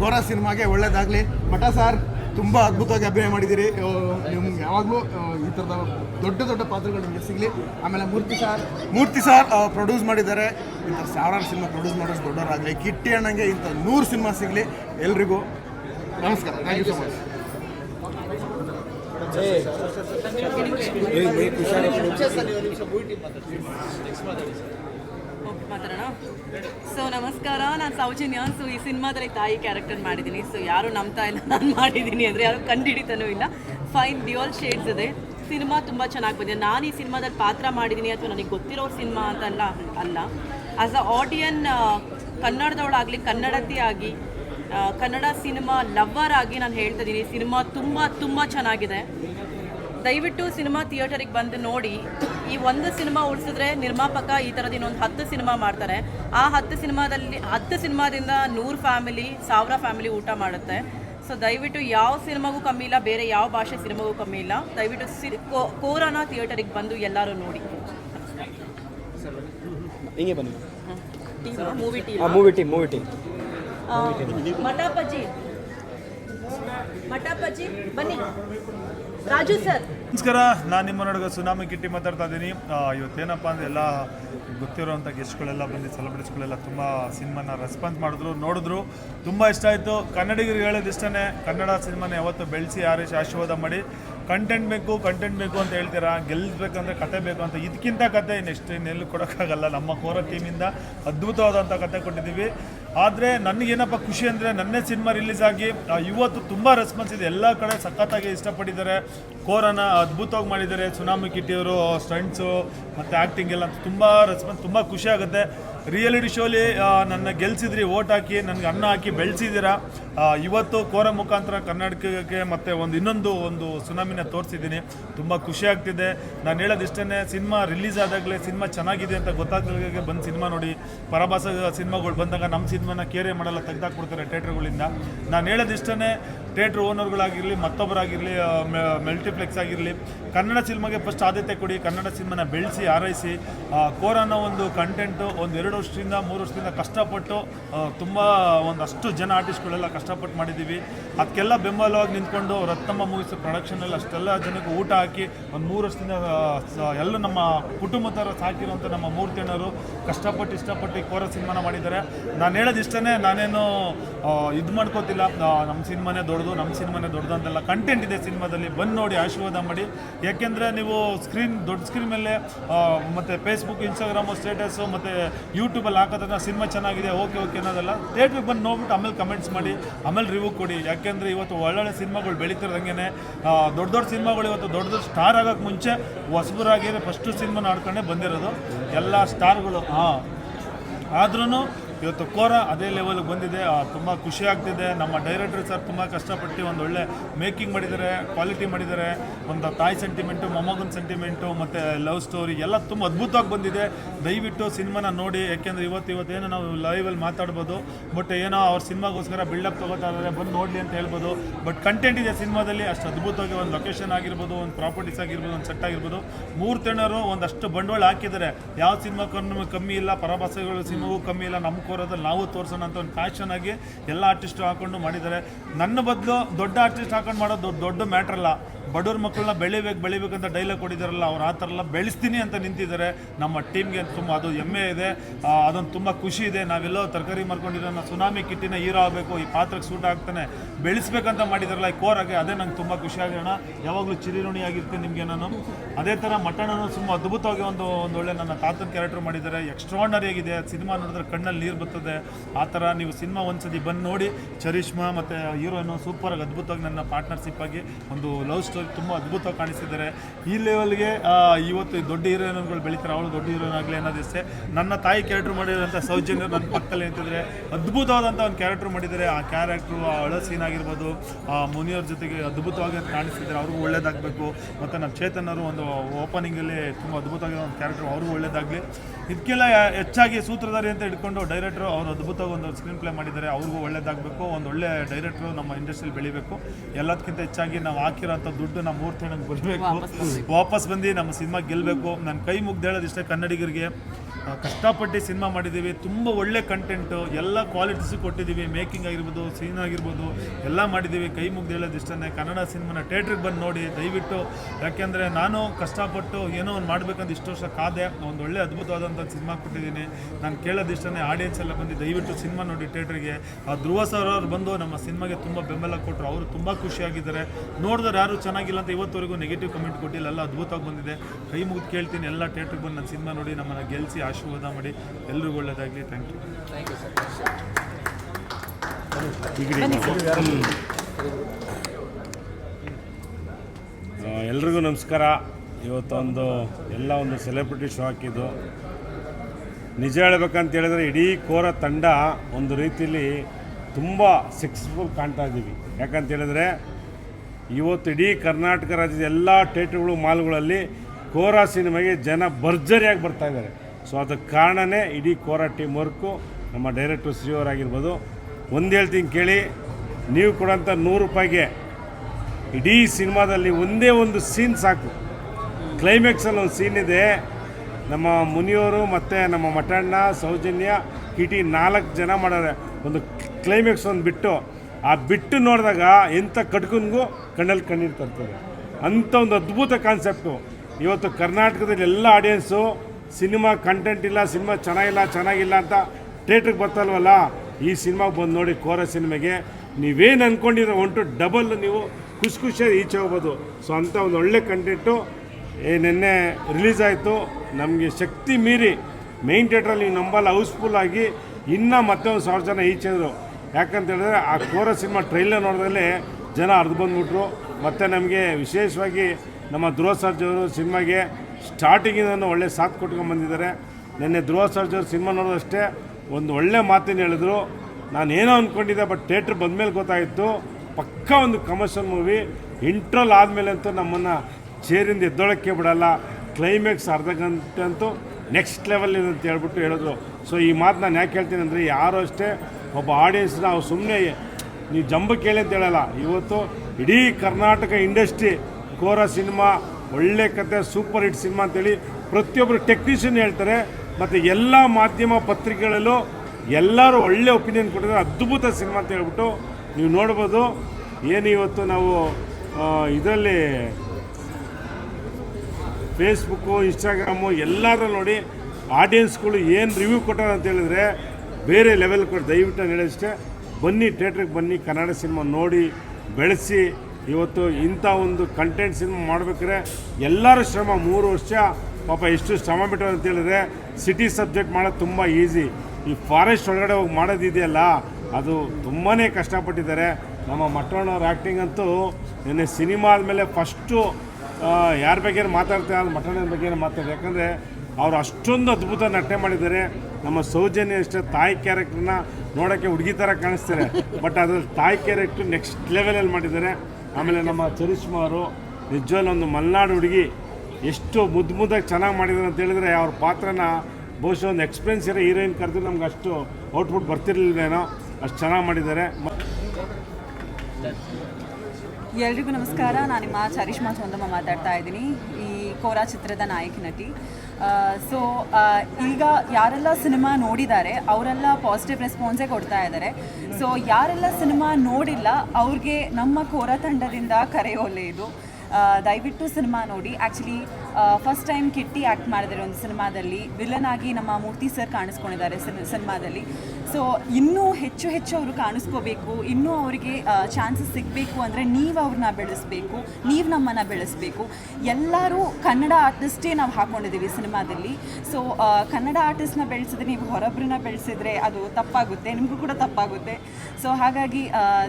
ಕೋರ ಸಿನಿಮಾಗೆ ಒಳ್ಳೆಯದಾಗಲಿ ಮಠ ಸರ್. ತುಂಬ ಅದ್ಭುತವಾಗಿ ಅಭಿನಯ ಮಾಡಿದ್ದೀರಿ. ನಿಮ್ಗೆ ಯಾವಾಗಲೂ ಈ ಥರದ ದೊಡ್ಡ ದೊಡ್ಡ ಪಾತ್ರಗಳು ನಿಮಗೆ ಸಿಗಲಿ. ಆಮೇಲೆ Murthy sir. Murthy sir produce ಮಾಡಿದ್ದಾರೆ. ಇಂಥ ಸಾವಿರಾರು ಸಿನಿಮಾ ಪ್ರೊಡ್ಯೂಸ್ ಮಾಡೋದು ದೊಡ್ಡವರಾಗಲಿ. ಕಿಟ್ಟಿ ಅಣ್ಣಂಗೆ ಇಂಥ ನೂರು ಸಿನಿಮಾ ಸಿಗಲಿ. ಎಲ್ರಿಗೂ ನಮಸ್ಕಾರ. Thank you so much okay ಮಾತಾಡೋಣ. ಸೊ ನಮಸ್ಕಾರ. ನಾನು ಸೌಜನ್ಯ ಸೊ ಈ ಸಿನಿಮಾದಲ್ಲಿ ತಾಯಿ ಕ್ಯಾರೆಕ್ಟರ್ ಮಾಡಿದ್ದೀನಿ. ಸೊ ಯಾರು ನಂಬ್ತಾ ಇಲ್ಲ, ನಾನು ಮಾಡಿದ್ದೀನಿ ಅಂದರೆ ಯಾರು ಕಂಡುಹಿಡಿತಾನೂ ಇಲ್ಲ. ಫೈನ್ ಡ್ಯೂಯಲ್ ಶೇಡ್ಸ್ ಇದೆ. ಸಿನಿಮಾ ತುಂಬ ಚೆನ್ನಾಗಿ ಬಂದಿದೆ. ನಾನು ಈ ಸಿನಿಮಾದಲ್ಲಿ ಪಾತ್ರ ಮಾಡಿದ್ದೀನಿ ಅಥವಾ ನನಗೆ ಗೊತ್ತಿರೋ ಸಿನಿಮಾ ಅಂತಲ್ಲ ಅಲ್ಲ ಆಸ್ ಅ ಆಡಿಯನ್ ಕನ್ನಡದವಳಾಗಲಿ ಕನ್ನಡತಿ ಆಗಿ ಕನ್ನಡ ಸಿನಿಮಾ ಲವರ್ ಆಗಿ ನಾನು ಹೇಳ್ತಾ ಇದ್ದೀನಿ ಸಿನಿಮಾ ತುಂಬ ತುಂಬ ಚೆನ್ನಾಗಿದೆ. ದಯವಿಟ್ಟು ಸಿನಿಮಾ ಥಿಯೇಟರಿಗೆ ಬಂದು ನೋಡಿ. ಈ ಒಂದು ಸಿನಿಮಾ ಉಳಿಸಿದ್ರೆ ನಿರ್ಮಾಪಕ ಈ ಥರದ ಇನ್ನೊಂದು ಹತ್ತು ಸಿನಿಮಾ ಮಾಡ್ತಾರೆ. ಆ ಹತ್ತು ಸಿನಿಮಾದಲ್ಲಿ ಹತ್ತು ಸಿನಿಮಾದಿಂದ ನೂರು ಫ್ಯಾಮಿಲಿ ಸಾವಿರ ಫ್ಯಾಮಿಲಿ ಊಟ ಮಾಡುತ್ತೆ. ಸೊ ದಯವಿಟ್ಟು ಯಾವ ಸಿನಿಮಾಗೂ ಕಮ್ಮಿ ಇಲ್ಲ ಬೇರೆ ಯಾವ ಭಾಷೆ ಸಿನಿಮಾಗೂ ಕಮ್ಮಿ ಇಲ್ಲ. ದಯವಿಟ್ಟು ಸಿ ಕೋರಾನ ಥಿಯೇಟರಿಗೆ ಬಂದು ಎಲ್ಲರೂ ನೋಡಿ. ಹಿಂಗೆ ಬನ್ನಿ. Movie team movie team movie team ಮಠಾಪಜ್ಜಿ ಮಠಾಪಜ್ಜಿ ಬನ್ನಿ. ರಾಜು ಸರ್. ನಮಸ್ಕಾರ, ನಾನು ನಿಮ್ಮ ನಡುಗ ಸುನಾಮಿ ಕಿಟ್ಟಿ ಮಾತಾಡ್ತಾ ಇದ್ದೀನಿ. ಇವತ್ತೇನಪ್ಪ ಅಂದರೆ ಎಲ್ಲ ಗೊತ್ತಿರೋವಂಥ ಗೆಸ್ಟ್ಗಳೆಲ್ಲ ಬಂದು ಸೆಲೆಬ್ರಿಟಿಸ್ಗಳೆಲ್ಲ ತುಂಬ ಸಿನಿಮಾನ ರೆಸ್ಪಾನ್ಸ್ ಮಾಡಿದ್ರು, ನೋಡಿದ್ರು. ತುಂಬ ಇಷ್ಟ ಆಯಿತು. ಕನ್ನಡಿಗರಿಗೆ ಹೇಳೋದು ಇಷ್ಟನೇ. ಕನ್ನಡ ಸಿನಿಮಾನ ಯಾವತ್ತು ಬೆಳೆಸಿ ಯಾರೇ ಆಶೀರ್ವಾದ ಮಾಡಿ. ಕಂಟೆಂಟ್ ಬೇಕು ಕಂಟೆಂಟ್ ಬೇಕು ಅಂತ ಹೇಳ್ತೀರಾ? ಗೆಲ್ಲಿಸ್ಬೇಕಂದ್ರೆ ಕತೆ ಬೇಕು ಅಂತ. ಇದಕ್ಕಿಂತ ಕತೆ ನೆಕ್ಸ್ಟ್ ಇನ್ನೆಲ್ಲೂ ಕೊಡೋಕ್ಕಾಗಲ್ಲ. ನಮ್ಮ ಕೋರ ಟೀಮಿಂದ ಅದ್ಭುತವಾದಂಥ ಕತೆ ಕೊಟ್ಟಿದ್ದೀವಿ. ಆದರೆ ನನಗೇನಪ್ಪ ಖುಷಿ ಅಂದರೆ ನನ್ನೇ ಸಿನಿಮಾ ರಿಲೀಸ್ ಆಗಿ ಇವತ್ತು ತುಂಬ ರೆಸ್ಪಾನ್ಸ್ ಇದೆ. ಎಲ್ಲ ಕಡೆ ಸಖತ್ತಾಗಿ ಇಷ್ಟಪಟ್ಟಿದ್ದಾರೆ. ಕೋರನ ಅದ್ಭುತವಾಗಿ ಮಾಡಿದ್ದಾರೆ. ಸುನಾಮಿ ಕಿಟ್ಟಿಯವರು ಸ್ಟಂಟ್ಸು ಮತ್ತು ಆ್ಯಕ್ಟಿಂಗ್ ಎಲ್ಲ ತುಂಬ ರೆಸ್ಪಾನ್ಸ್ ತುಂಬ ಖುಷಿ ಆಗುತ್ತೆ. ರಿಯಾಲಿಟಿ ಶೋಲಿ ನನ್ನ ಗೆಲ್ಸಿದ್ರಿ ಓಟ್ ಹಾಕಿ, ನನಗೆ ಅನ್ನ ಹಾಕಿ ಬೆಳೆಸಿದ್ದೀರಾ ಇವತ್ತು ಕೋರ ಮುಖಾಂತರ ಕರ್ನಾಟಕಕ್ಕೆ ಮತ್ತೆ ಒಂದು ಇನ್ನೊಂದು ಒಂದು ಸುನಾಮಿನ ತೋರಿಸಿದ್ದೀನಿ. ತುಂಬ ಖುಷಿ ಆಗ್ತಿದೆ. ನಾನು ಹೇಳೋದಿಷ್ಟೇ ಸಿನಿಮಾ ರಿಲೀಸ್ ಆದಾಗಲೇ ಸಿನಿಮಾ ಚೆನ್ನಾಗಿದೆ ಅಂತ ಗೊತ್ತಾಗಲಿಕ್ಕೆ ಬಂದು ಸಿನಿಮಾ ನೋಡಿ. ಪರಭಾಸ ಸಿನಿಮಾಗಳು ಬಂದಾಗ ನಮ್ಮ ಸಿನಿಮಾನ ಕೇರೆ ಮಾಡಲ್ಲ ತೆಗೆದಾಕ್ಬಿಡ್ತಾರೆ ಥಿಯೇಟ್ರ್ಗಳಿಂದ. ನಾನು ಹೇಳೋದಿಷ್ಟೇ ಥಿಯೇಟ್ರ್ ಓನರ್ಗಳಾಗಿರಲಿ, ಮತ್ತೊಬ್ಬರಾಗಿರಲಿ ಮಲ್ಟಿಪ್ಲೆಕ್ಸ್ ಆಗಿರಲಿ, ಕನ್ನಡ ಸಿನಿಮಾಗೆ ಫಸ್ಟ್ ಆದ್ಯತೆ ಕೊಡಿ, ಕನ್ನಡ ಸಿನಿಮಾನ ಬೆಳೆಸಿ ಆರೈಸಿ ಕೋರನ ಒಂದು ಕಂಟೆಂಟು ಒಂದು ಎರಡು ವರ್ಷದಿಂದ, ಮೂರು ವರ್ಷದಿಂದ ಕಷ್ಟಪಟ್ಟು ತುಂಬ ಒಂದಷ್ಟು ಜನ ಆರ್ಟಿಸ್ಟ್ಗಳೆಲ್ಲ ಕಷ್ಟಪಟ್ಟು ಮಾಡಿದ್ದೀವಿ. ಅದಕ್ಕೆಲ್ಲ ಬೆಂಬಲವಾಗಿ ನಿಂತ್ಕೊಂಡು ರತ್ನಮ್ಮ ಮೂವೀಸ್ ಪ್ರೊಡಕ್ಷನಲ್ಲಿ ಅಷ್ಟೆಲ್ಲ ಜನಕ್ಕೆ ಊಟ ಹಾಕಿ ಒಂದು ಮೂರು ವರ್ಷದಿಂದ ಎಲ್ಲ ನಮ್ಮ ಕುಟುಂಬ ಥರ ಸಾಕಿರುವಂಥ ನಮ್ಮ ಮೂರ್ತಿ ಅಣ್ಣರು ಕಷ್ಟಪಟ್ಟು, ಇಷ್ಟಪಟ್ಟು ಕೋರ ಸಿನಿಮಾನ ಮಾಡಿದ್ದಾರೆ. ನಾನು ಹೇಳೋದು ಇಷ್ಟನೇ, ನಾನೇನು ಇದು ಮಾಡ್ಕೋತಿಲ್ಲ. ನಮ್ಮ ಸಿನಿಮಾನೇ ದೊಡ್ಡದು ನಮ್ಮ ಸಿನಿಮಾನೇ ದೊಡ್ಡದು ಅಂತೆಲ್ಲ ಕಂಟೆಂಟ್ ಇದೆ ಸಿನಿಮಾದಲ್ಲಿ. ಬಂದು ನೋಡಿ, ಆಶೀರ್ವಾದ ಮಾಡಿ. ಯಾಕೆಂದರೆ ನೀವು ಸ್ಕ್ರೀನ್ ದೊಡ್ಡ ಸ್ಕ್ರೀನ್ ಮೇಲೆ ಮತ್ತು ಫೇಸ್ಬುಕ್ ಇನ್ಸ್ಟಾಗ್ರಾಮು ಸ್ಟೇಟಸ್ಸು ಮತ್ತು ಯೂಟ್ಯೂಬಲ್ಲಿ ಹಾಕೋದನ್ನ ಸಿನಿಮಾ ಚೆನ್ನಾಗಿದೆ ಓಕೆ ಓಕೆ ಅನ್ನೋದಲ್ಲ ಥಿಯೇಟ್ರಿಗೆ ಬಂದು ನೋಡ್ಬಿಟ್ಟು ಆಮೇಲೆ ಕಮೆಂಟ್ಸ್ ಮಾಡಿ, ಆಮೇಲೆ ರಿವ್ಯೂ ಕೊಡಿ. ಯಾಕೆಂದರೆ ಇವತ್ತು ಒಳ್ಳೊಳ್ಳೆ ಸಿನಿಮಾಗಳು ಬೆಳೀತಿರೋದಂಗೆ ದೊಡ್ಡ ದೊಡ್ಡ ಸಿನಿಮಾಗಳು ಇವತ್ತು ದೊಡ್ಡ ದೊಡ್ಡ ಸ್ಟಾರ್ ಆಗೋಕ್ಕೆ ಮುಂಚೆ ಹೊಸಬರಾಗಿ ಫಸ್ಟು ಸಿನಿಮಾ ನೋಡ್ಕೊಂಡೇ ಬಂದಿರೋದು. ಎಲ್ಲ ಸ್ಟಾರ್ಗಳು ಹಾಂ ಆದ್ರೂ ಇವತ್ತು ಕೋರ ಅದೇ ಲೆವೆಲ್ಗೆ ಬಂದಿದೆ. ತುಂಬ ಖುಷಿ ಆಗ್ತಿದೆ. ನಮ್ಮ ಡೈರೆಕ್ಟರ್ ಸರ್ ತುಂಬ ಕಷ್ಟಪಟ್ಟು ಒಂದು ಒಳ್ಳೆ ಮೇಕಿಂಗ್ ಮಾಡಿದ್ದಾರೆ ಕ್ವಾಲಿಟಿ ಮಾಡಿದ್ದಾರೆ. ಒಂದು ತಾಯಿ ಸೆಂಟಿಮೆಂಟು ಮೊಮ್ಮಗನ ಸೆಂಟಿಮೆಂಟು ಮತ್ತು ಲವ್ ಸ್ಟೋರಿ ಎಲ್ಲ ತುಂಬ ಅದ್ಭುತವಾಗಿ ಬಂದಿದೆ. ದಯವಿಟ್ಟು ಸಿನಿಮಾನ ನೋಡಿ. ಯಾಕೆಂದರೆ ಇವತ್ತು ಇವತ್ತೇನೋ ನಾವು ಲೈವಲ್ಲಿ ಮಾತಾಡ್ಬೋದು. ಬಟ್ ಏನೋ ಅವ್ರ ಸಿನಿಮಾಗೋಸ್ಕರ ಬಿಲ್ಡಪ್ ತೊಗೋತಾ ಇದ್ದಾರೆ ಬಂದು ನೋಡಲಿ ಅಂತ ಹೇಳ್ಬೋದು. ಬಟ್ ಕಂಟೆಂಟ್ ಇದೆ ಸಿನಿಮಾದಲ್ಲಿ ಅಷ್ಟು ಅದ್ಭುತವಾಗಿ ಒಂದು ಲೊಕೇಶನ್ ಆಗಿರ್ಬೋದು, ಒಂದು ಪ್ರಾಪರ್ಟೀಸ್ ಆಗಿರ್ಬೋದು, ಒಂದು ಸೆಟ್ ಆಗಿರ್ಬೋದು. ಮೂರು ತಿಂಗಳು ಒಂದಷ್ಟು ಬಂಡವಾಳ ಹಾಕಿದ್ದಾರೆ. ಯಾವ ಸಿನಿಮಾ ಕಮ್ಮಿ ಇಲ್ಲ, ಪರಭಾಸೆಗಳು ಸಿನಿಮಾಗೂ ಕಮ್ಮಿ ಇಲ್ಲ ನಮ್ಮ ಕೋರದಲ್ಲಿ ನಾವು ತೋರಿಸೋಣ ಅಂತ ಒಂದು ಪ್ಯಾಷನ್ ಆಗಿ ಎಲ್ಲ ಆರ್ಟಿಸ್ಟು ಹಾಕೊಂಡು ಮಾಡಿದ್ದಾರೆ. ನನ್ನ ಬದಲು ದೊಡ್ಡ ಆರ್ಟಿಸ್ಟ್ ಹಾಕೊಂಡು ಮಾಡೋದು ದೊಡ್ಡ ದೊಡ್ಡ ಮ್ಯಾಟ್ರಲ್ಲ ಬಡವ್ರ ಮಕ್ಕಳನ್ನ ಬೆಳಿಬೇಕು, ಬೆಳಿಬೇಕಂತ ಡೈಲಾಗ್ ಕೊಟ್ಟಿದ್ದಾರಲ್ಲ, ಅವ್ರು ಆ ಥರ ಎಲ್ಲ ಬೆಳೆಸ್ತೀನಿ ಅಂತ ನಿಂತಿದ್ದಾರೆ. ನಮ್ಮ ಟೀಮ್ಗೆ ತುಂಬ ಅದು ಹೆಮ್ಮೆ ಇದೆ. ಅದೊಂದು ತುಂಬ ಖುಷಿ ಇದೆ. ನಾವೆಲ್ಲೋ ತರಕಾರಿ ಮಾರ್ಕೊಂಡಿರೋ ಸುನಾಮಿ ಕಿಟ್ಟಿನ ಹೀರೋ ಆಗಬೇಕು, ಈ ಪಾತ್ರಕ್ಕೆ ಸೂಟ್ ಆಗ್ತಾನೆ, ಬೆಳೆಸ್ಬೇಕಂತ ಮಾಡಿದಾರಲ್ಲ, ಈ ಕೋರಾಗೆ ಅದೇ ನಂಗೆ ತುಂಬ ಖುಷಿ ಆಗೋಣ ಯಾವಾಗಲೂ ಚಿರಿರುಣಿ ಆಗಿರ್ತೀನಿ ನಿಮಗೆ ನಾನು. ಅದೇ ಥರ ಮಟನನು ತುಂಬ ಅದ್ಭುತವಾಗಿ ಒಂದು ಒಂದು ಒಳ್ಳೆ ನನ್ನ ತಾತನ ಕ್ಯಾರೆಕ್ಟರ್ ಮಾಡಿದ್ದಾರೆ. ಎಕ್ಸ್ಟ್ರಾಡ್ನರಿ ಆಗಿದೆ. ಸಿನಿಮಾ ನೋಡಿದ್ರೆ ಕಣ್ಣಲ್ಲಿ ನೀರು ಬರ್ತದೆ. ಆ ಥರ ನೀವು ಸಿನಿಮಾ ಒಂದ್ಸತಿ ಬಂದು ನೋಡಿ, ಚರಿಷ್ಮಾ ಮತ್ತು ಹೀರೋಯಿನು ಸೂಪರಾಗಿ ಅದ್ಭುತವಾಗಿ ನನ್ನ ಪಾರ್ಟ್ನರ್ಶಿಪ್ ಆಗಿ ಒಂದು ಲವ್ ಸ್ಟೋರಿ ತುಂಬ ಅದ್ಭುತವಾಗಿ ಕಾಣಿಸಿದ್ದಾರೆ ಈ ಲೆವೆಲ್ಗೆ ಇವತ್ತು ದೊಡ್ಡ ಹೀರೋಯಿನ್ಗಳು ಬೆಳೀತಾರೆ. ಅವಳು ದೊಡ್ಡ ಹೀರೋಯಿನ್ ಆಗಲಿ ಅನ್ನೋದಿಷ್ಟೇ. ನನ್ನ ತಾಯಿ ಕ್ಯಾರೆಕ್ಟರ್ ಮಾಡಿರೋಂಥ ಸೌಜನ್ಯ ನನ್ನ ಪಕ್ಕದಲ್ಲಿ ಅಂತಿದ್ರೆ ಅದ್ಭುತವಾದಂಥ ಒಂದು ಕ್ಯಾರೆಕ್ಟರ್ ಮಾಡಿದ್ದಾರೆ. ಆ ಕ್ಯಾರೆಕ್ಟ್ರು ಆ ಅಳ ಸೀನ್ ಆಗಿರ್ಬೋದು, ಆ ಮುನಿಯವ್ರ ಜೊತೆಗೆ ಅದ್ಭುತವಾಗಿ ಕಾಣಿಸ್ತಿದ್ದಾರೆ. ಅವ್ರಿಗೂ ಒಳ್ಳೇದಾಗಬೇಕು. ಮತ್ತು ನಮ್ಮ ಚೇತನರು ಒಂದು ಓಪನಿಂಗಲ್ಲಿ ತುಂಬ ಅದ್ಭುತವಾಗಿರೋ ಒಂದು ಕ್ಯಾರೆಕ್ಟರ್ ಅವ್ರಿಗೂ ಒಳ್ಳೇದಾಗಲಿ. ಇದಕ್ಕೆಲ್ಲ ಹೆಚ್ಚಾಗಿ ಸೂತ್ರಧಾರಿ ಅಂತ ಹಿಡ್ಕೊಂಡು ಡೈರೆಕ್ಟ್ರು ಅವರು ಅದ್ಭುತವಾಗಿ ಒಂದು ಸ್ಕ್ರೀನ್ ಪ್ಲೇ ಮಾಡಿದ್ದಾರೆ ಅವ್ರಿಗೂ ಒಳ್ಳೇದಾಗಬೇಕು ಒಂದು ಒಳ್ಳೆ ಡೈರೆಕ್ಟ್ರು ನಮ್ಮ ಇಂಡಸ್ಟ್ರಿಯಲ್ಲಿ ಬೆಳಿಬೇಕು. ಎಲ್ಲದಕ್ಕಿಂತ ಹೆಚ್ಚಾಗಿ ನಾವು ಹಾಕಿರೋಂಥ ದುಡ್ಡು ನಮ್ಮ ಮೂರ್ತಿ ನಮ್ಗೆ ಬರಬೇಕು. ವಾಪಸ್ ಬಂದು ನಮ್ಮ ಸಿನಿಮಾ ಗೆಲ್ಲಬೇಕು ನನ್ನ ಕೈ ಮುಗ್ದು ಹೇಳೋದಿಷ್ಟೇ ಕನ್ನಡಿಗರಿಗೆ. ಕಷ್ಟಪಟ್ಟು ಸಿನಿಮಾ ಮಾಡಿದ್ದೀವಿ. ತುಂಬ ಒಳ್ಳೆ ಕಂಟೆಂಟು ಎಲ್ಲ ಕ್ವಾಲಿಟೀಸು ಕೊಟ್ಟಿದ್ದೀವಿ. ಮೇಕಿಂಗ್ ಆಗಿರ್ಬೋದು ಸೀನ್ ಆಗಿರ್ಬೋದು, ಎಲ್ಲ ಮಾಡಿದ್ದೀವಿ. ಕೈ ಮುಗ್ದು ಹೇಳೋದು ಇಷ್ಟನೇ. ಕನ್ನಡ ಸಿನಿಮಾನ ಥೇಟ್ರಿಗೆ ಬಂದು ನೋಡಿ, ದಯವಿಟ್ಟು. ಯಾಕೆಂದರೆ ನಾನು ಕಷ್ಟಪಟ್ಟು ಏನೋ ಒಂದು ಮಾಡಬೇಕಂತ ಇಷ್ಟು ವರ್ಷ ಕಾದೆ. ಒಂದು ಒಳ್ಳೆ ಅದ್ಭುತವಾದಂಥ ಸಿನಿಮಾ ಕೊಟ್ಟಿದ್ದೀನಿ. ನಾನು ಕೇಳೋದು ಇಷ್ಟನೇ. ಆಡಿಯನ್ಸ್ ಎಲ್ಲ ಬಂದು ದಯವಿಟ್ಟು ಸಿನಿಮಾ ನೋಡಿ ಥಿಯೇಟ್ರಿಗೆ ಆ ಧ್ರುವ ಸರ್ ಅವ್ರು ಬಂದು ನಮ್ಮ ಸಿನಿಮಾಗೆ ತುಂಬ ಬೆಂಬಲ ಕೊಟ್ಟರು ಅವರು ತುಂಬ ಖುಷಿಯಾಗಿದ್ದಾರೆ. ನೋಡಿದ್ರೆ ಯಾರು ಚೆನ್ನಾಗಿಲ್ಲ ಅಂತ ಇವತ್ತುವರೆಗೂ ನೆಗೆಟಿವ್ ಕಮೆಂಟ್ ಕೊಟ್ಟಿಲ್ಲ. ಎಲ್ಲ ಅದ್ಭುತವಾಗಿ ಬಂದಿದೆ. ಕೈ ಮುಗಿದು ಕೇಳ್ತೀನಿ. ಎಲ್ಲ ಥಿಯೇಟ್ರಿಗೆ ಬಂದು ನನ್ನ ಸಿನಿಮಾ ನೋಡಿ, ನಮ್ಮನ್ನು ಗೆಲ್ಲಿಸಿ ಆಶೀರ್ವಾದ ಮಾಡಿ ಎಲ್ರಿಗೂ ಒಳ್ಳೆಯದಾಗಲಿ ಥ್ಯಾಂಕ್ ಯು ಎಲ್ರಿಗೂ ನಮಸ್ಕಾರ. ಇವತ್ತೊಂದು ಎಲ್ಲ ಒಂದು ಸೆಲೆಬ್ರಿಟಿ ಶೋ ಹಾಕಿದ್ದು. ನಿಜ ಹೇಳ್ಬೇಕಂತ ಹೇಳಿದ್ರೆ ಇಡೀ ಕೋರ ತಂಡ ಒಂದು ರೀತಿಯಲ್ಲಿ ತುಂಬ ಸಕ್ಸಸ್ಫುಲ್ ಕಾಣ್ತಾ ಇದ್ದೀವಿ ಯಾಕಂತ ಹೇಳಿದ್ರೆ ಇವತ್ತು ಇಡೀ ಕರ್ನಾಟಕ ರಾಜ್ಯದ ಎಲ್ಲ ಥಿಯೇಟ್ರುಗಳು ಮಾಲ್ಗಳಲ್ಲಿ ಕೋರ ಸಿನಿಮಾಗೆ ಜನ ಭರ್ಜರಿಯಾಗಿ ಬರ್ತಾ ಇದ್ದಾರೆ. ಸೊ ಅದಕ್ಕೆ ಕಾರಣನೇ ಇಡೀ ಕೋರಾ ಟೀಮ್ ವರ್ಕು ನಮ್ಮ ಡೈರೆಕ್ಟರ್ ಶ್ರೀಯವರಾಗಿರ್ಬೋದು ಒಂದು ಹೇಳ್ತೀನಿ ಕೇಳಿ, ನೀವು ಕೊಡೋಂಥ ನೂರು ರೂಪಾಯಿಗೆ ಇಡೀ ಸಿನಿಮಾದಲ್ಲಿ ಒಂದೇ ಒಂದು ಸೀನ್ ಸಾಕು. ಕ್ಲೈಮ್ಯಾಕ್ಸಲ್ಲಿ ಒಂದು ಸೀನ್ ಇದೆ. ನಮ್ಮ ಮುನಿಯವರು ಮತ್ತು ನಮ್ಮ ಮಟಣ್ಣ ಸೌಜನ್ಯ, ಕಿಟಿ ನಾಲ್ಕು ಜನ ಮಾಡೋರೆ ಒಂದು ಕ್ಲೈಮ್ಯಾಕ್ಸ್ ಒಂದು ಬಿಟ್ಟು, ಆ ಬಿಟ್ಟು ನೋಡಿದಾಗ ಎಂಥ ಕಟ್ಕೊಂಡ್ಗೂ ಕಣ್ಣಲ್ಲಿ ಕಣ್ಣೀರು ತರ್ತದೆ ಅಂಥ ಒಂದು ಅದ್ಭುತ ಕಾನ್ಸೆಪ್ಟು ಇವತ್ತು ಕರ್ನಾಟಕದಲ್ಲಿ ಎಲ್ಲ ಆಡಿಯನ್ಸು ಸಿನಿಮಾ ಕಂಟೆಂಟ್ ಇಲ್ಲ, ಸಿನಿಮಾ ಚೆನ್ನಾಗಿಲ್ಲ ಚೆನ್ನಾಗಿಲ್ಲ ಅಂತ ಥಿಯೇಟ್ರಿಗೆ ಬರ್ತಲ್ವಲ್ಲ ಈ ಸಿನಿಮಾಗೆ ಬಂದು ನೋಡಿ ಕೋರ ಸಿನಿಮಾಗೆ. ನೀವೇನು ಅಂದ್ಕೊಂಡಿರೋ ಒಂಟು ಡಬಲ್ ನೀವು ಖುಷಿ ಖುಷಿಯಾಗಿ ಈಚೆ ಹೋಗ್ಬೋದು. ಸೊ ಅಂಥ ಒಂದು ಒಳ್ಳೆ ಕಂಟೆಂಟು ನಿನ್ನೆ ರಿಲೀಸ್ ಆಯಿತು. ನಮಗೆ ಶಕ್ತಿ ಮೀರಿ ಮೈನ್ ಥಿಯೇಟ್ರಲ್ಲಿ ನೀವು ನಂಬಲ್ಲ ಹೌಸ್ಫುಲ್ ಆಗಿ ಇನ್ನೂ ಮತ್ತೆ ಒಂದು ಸಾವಿರ ಜನ ಈಚೆ ಇದ್ರು. ಯಾಕಂತ ಹೇಳಿದ್ರೆ ಆ ಕೋರ ಸಿನಿಮಾ ಟ್ರೈಲರ್ ನೋಡಿದ್ರೆ ಜನ ಅರ್ಧ ಬಂದ್ಬಿಟ್ರು. ಮತ್ತು ನಮಗೆ ವಿಶೇಷವಾಗಿ ನಮ್ಮ ಧ್ರುವ ಸರ್ಜವರು ಸಿನಿಮಾಗೆ ಸ್ಟಾರ್ಟಿಂಗಿಂದ ಒಳ್ಳೆ ಸಾಥ್ ಕೊಟ್ಕೊಂಡು ಬಂದಿದ್ದಾರೆ. ನಿನ್ನೆ ಧ್ರುವ ಸರ್ಜರ್ ಸಿನಿಮಾ ನೋಡೋದಷ್ಟೇ ಒಂದು ಒಳ್ಳೆ ಮಾತಿನ ಹೇಳಿದ್ರು. ನಾನು ಏನೋ ಅಂದ್ಕೊಂಡಿದ್ದೆ ಬಟ್ ಥಿಯೇಟ್ರ್ ಬಂದಮೇಲೆ ಗೊತ್ತಾಯಿತು. ಪಕ್ಕಾ ಒಂದು ಕಮರ್ಷಿಯಲ್ ಮೂವಿ ಇಂಟ್ರೋಲ್ ಆದಮೇಲೆ ಅಂತೂ ನಮ್ಮನ್ನು ಚೇರಿಂದ ಎದ್ದೊಳಕ್ಕೆ ಬಿಡಲ್ಲ. ಕ್ಲೈಮ್ಯಾಕ್ಸ್ ಅರ್ಧ ಗಂಟೆ ಅಂತೂ ನೆಕ್ಸ್ಟ್ ಲೆವೆಲ್ ಇದೆ ಅಂತ ಹೇಳ್ಬಿಟ್ಟು ಹೇಳಿದ್ರು. ಸೊ ಈ ಮಾತು ನಾನು ಯಾಕೆ ಹೇಳ್ತೀನಿ ಅಂದರೆ, ಯಾರು ಅಷ್ಟೇ ಒಬ್ಬ ಆಡಿಯನ್ಸ್ನ ಅವ್ರು ಸುಮ್ಮನೆ ನೀವು ಜಂಬಕ್ಕೆ ಹೇಳಿ ಅಂತ ಹೇಳಲ್ಲ. ಇವತ್ತು ಇಡೀ ಕರ್ನಾಟಕ ಇಂಡಸ್ಟ್ರಿ ಕೋರ ಸಿನಿಮಾ ಒಳ್ಳೆ ಕತೆ ಸೂಪರ್ ಹಿಟ್ ಸಿನಿಮಾ ಅಂತೇಳಿ ಪ್ರತಿಯೊಬ್ಬರು ಟೆಕ್ನಿಷಿಯನ್ ಹೇಳ್ತಾರೆ. ಮತ್ತು ಎಲ್ಲ ಮಾಧ್ಯಮ ಪತ್ರಿಕೆಗಳಲ್ಲೂ ಎಲ್ಲರೂ ಒಳ್ಳೆ ಒಪಿನಿಯನ್ ಕೊಟ್ಟಿದ್ದಾರೆ. ಅದ್ಭುತ ಸಿನಿಮಾ ಅಂತ ಹೇಳ್ಬಿಟ್ಟು ನೀವು ನೋಡ್ಬೋದು. ಏನು ಇವತ್ತು ನಾವು ಇದರಲ್ಲಿ ಫೇಸ್ಬುಕ್ಕು ಇನ್ಸ್ಟಾಗ್ರಾಮು ಎಲ್ಲಾದ್ರೂ ನೋಡಿ ಆಡಿಯನ್ಸ್ಗಳು ಏನು ರಿವ್ಯೂ ಕೊಟ್ಟಾರ ಅಂತ ಹೇಳಿದ್ರೆ ಬೇರೆ ಲೆವೆಲ್ ಕೊಟ್ಟು ದಯವಿಟ್ಟು ನಾನು ಹೇಳಿದಷ್ಟೇ ಬನ್ನಿ ಥಿಯೇಟ್ರಿಗೆ ಬನ್ನಿ, ಕನ್ನಡ ಸಿನಿಮಾ ನೋಡಿ, ಬೆಳೆಸಿ. ಇವತ್ತು ಇಂಥ ಒಂದು ಕಂಟೆಂಟ್ ಸಿನಿಮಾ ಮಾಡ್ಬೇಕಾದ್ರೆ ಎಲ್ಲರೂ ಶ್ರಮ, ಮೂರು ವರ್ಷ, ಪಾಪ ಎಷ್ಟು ಶ್ರಮ ಬಿಟ್ಟರು ಅಂತ ಹೇಳಿದ್ರೆ ಸಿಟಿ ಸಬ್ಜೆಕ್ಟ್ ಮಾಡೋದು ತುಂಬ ಈಸಿ ಈ ಫಾರೆಸ್ಟ್ ಒಳಗಡೆ ಹೋಗಿ ಮಾಡೋದಿದೆಯಲ್ಲ ಅದು ತುಂಬಾ ಕಷ್ಟಪಟ್ಟಿದ್ದಾರೆ. ನಮ್ಮ ಮಟ್ಟಣ್ಣವ್ರ ಆ್ಯಕ್ಟಿಂಗ್ ಅಂತೂ ನಿನ್ನೆ ಸಿನಿಮಾ ಆದಮೇಲೆ ಫಸ್ಟು ಯಾರ ಬಗ್ಗೆ ಮಾತಾಡ್ತಾರೆ ಅದು ಮಠಣ್ಣನ ಬಗ್ಗೆ ಮಾತಾಡ್ತಾರೆ ಯಾಕಂದರೆ ಅವರು ಅಷ್ಟೊಂದು ಅದ್ಭುತ ನಟನೆ ಮಾಡಿದ್ದಾರೆ. ನಮ್ಮ ಸೌಜನ್ಯ ಅಷ್ಟೇ ತಾಯಿ ಕ್ಯಾರೆಕ್ಟರ್ನ ನೋಡೋಕ್ಕೆ ಹುಡುಗಿ ಥರ ಕಾಣಿಸ್ತಾರೆ. ಬಟ್ ಅದ್ರಲ್ಲಿ ತಾಯಿ ಕ್ಯಾರೆಕ್ಟ್ರು ನೆಕ್ಸ್ಟ್ ಲೆವೆಲಲ್ಲಿ ಮಾಡಿದ್ದಾರೆ. ಆಮೇಲೆ ನಮ್ಮ ಚರಿಷ್ಮಾ ಅವರು ನಿಜವಾಗ್ಲೂ ಒಂದು ಮಲೆನಾಡು ಹುಡುಗಿ ಎಷ್ಟು ಮುದ್ದು ಮುದ್ದಾಗಿ ಚೆನ್ನಾಗಿ ಮಾಡಿದ್ದಾರೆ ಅಂತ ಹೇಳಿದ್ರೆ ಅವ್ರ ಪಾತ್ರನ ಬಹುಶಃ ಒಂದು ಎಕ್ಸ್ಪೀರಿಯನ್ಸ್ ಇರೋ ಹೀರೋಯಿನ್ ಕರೆದು ನಮ್ಗೆ ಅಷ್ಟು ಔಟ್ಪುಟ್ ಬರ್ತಿರ್ಲಿಲ್ಲೇನೋ ಅಷ್ಟು ಚೆನ್ನಾಗಿ ಮಾಡಿದ್ದಾರೆ. ಎಲ್ರಿಗೂ ನಮಸ್ಕಾರ. ನಾನು ನಿಮ್ಮ ಚರಿಷ್ಮಾ ಚಂದಮ್ಮ ಮಾತಾಡ್ತಾ ಇದ್ದೀನಿ. ಈ ಕೋರಾ ಚಿತ್ರದ ನಾಯಕಿ ನಟಿ. ಸೊ ಈಗ ಯಾರೆಲ್ಲ ಸಿನಿಮಾ ನೋಡಿದ್ದಾರೆ, ಅವರೆಲ್ಲ ಪಾಸಿಟಿವ್ ರೆಸ್ಪಾನ್ಸೇ ಕೊಡ್ತಾ ಇದ್ದಾರೆ. ಸೊ ಯಾರೆಲ್ಲ ಸಿನಿಮಾ ನೋಡಿಲ್ಲ, ಅವ್ರಿಗೆ ನಮ್ಮ ಕೋರ ತಂಡದಿಂದ ಕರೆಯೋಲೆ ಇದು. ದಯವಿಟ್ಟು ಸಿನಿಮಾ ನೋಡಿ. Actually first time Kitty act ಮಾಡಿದ್ದಾರೆ ಒಂದು ಸಿನಿಮಾದಲ್ಲಿ. ವಿಲನ್ ಆಗಿ ನಮ್ಮ ಮೂರ್ತಿ ಸರ್ ಕಾಣಿಸ್ಕೊಂಡಿದ್ದಾರೆ ಸಿನಿಮಾದಲ್ಲಿ. ಸೊ ಇನ್ನೂ ಹೆಚ್ಚು ಹೆಚ್ಚು ಅವರು ಕಾಣಿಸ್ಕೋಬೇಕು. ಇನ್ನೂ ಅವರಿಗೆ ಚಾನ್ಸಸ್ ಸಿಗಬೇಕು ಅಂದರೆ ನೀವು ಅವ್ರನ್ನ ಬೆಳೆಸಬೇಕು. ನೀವು ನಮ್ಮನ್ನು ಬೆಳೆಸಬೇಕು. ಎಲ್ಲರೂ ಕನ್ನಡ ಆರ್ಟಿಸ್ಟೇ ನಾವು ಹಾಕ್ಕೊಂಡಿದ್ದೀವಿ ಸಿನಿಮಾದಲ್ಲಿ. ಸೊ ಕನ್ನಡ ಆರ್ಟಿಸ್ಟ್ನ ಬೆಳೆಸಿದ್ರೆ ನೀವು ಹೊರಬ್ರನ್ನ ಬೆಳೆಸಿದ್ರೆ ಅದು ತಪ್ಪಾಗುತ್ತೆ. ನಿಮಗೂ ಕೂಡ ತಪ್ಪಾಗುತ್ತೆ. ಸೊ ಹಾಗಾಗಿ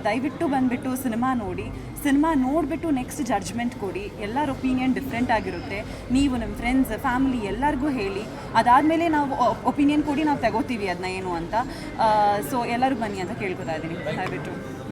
ದಯವಿಟ್ಟು ಬಂದುಬಿಟ್ಟು ಸಿನಿಮಾ ನೋಡಿ. ಸಿನಿಮಾ ನೋಡಿಬಿಟ್ಟು ನೆಕ್ಸ್ಟ್ ಜಡ್ಜ್ಮೆಂಟ್ ಕೊಡಿ. ಎಲ್ಲರ ಒಪಿನಿಯನ್ ಡಿಫ್ರೆಂಟ್ ಆಗಿರುತ್ತೆ. ನೀವು ನಿಮ್ಮ ಫ್ರೆಂಡ್ಸ್ ಫ್ಯಾಮಿಲಿ ಎಲ್ಲರಿಗೂ ಹೇಳಿ. ಅದಾದಮೇಲೆ ನಾವು ಒಪಿನಿಯನ್ ಕೊಡಿ ನಾವು ತಗೋತೀವಿ ಅದನ್ನ ಏನು ಅಂತ. ಸೊ ಎಲ್ಲರೂ ಬನ್ನಿ ಅಂತ ಕೇಳ್ಕೊತಾ ಇದ್ದೀನಿ. ದಯವಿಟ್ಟು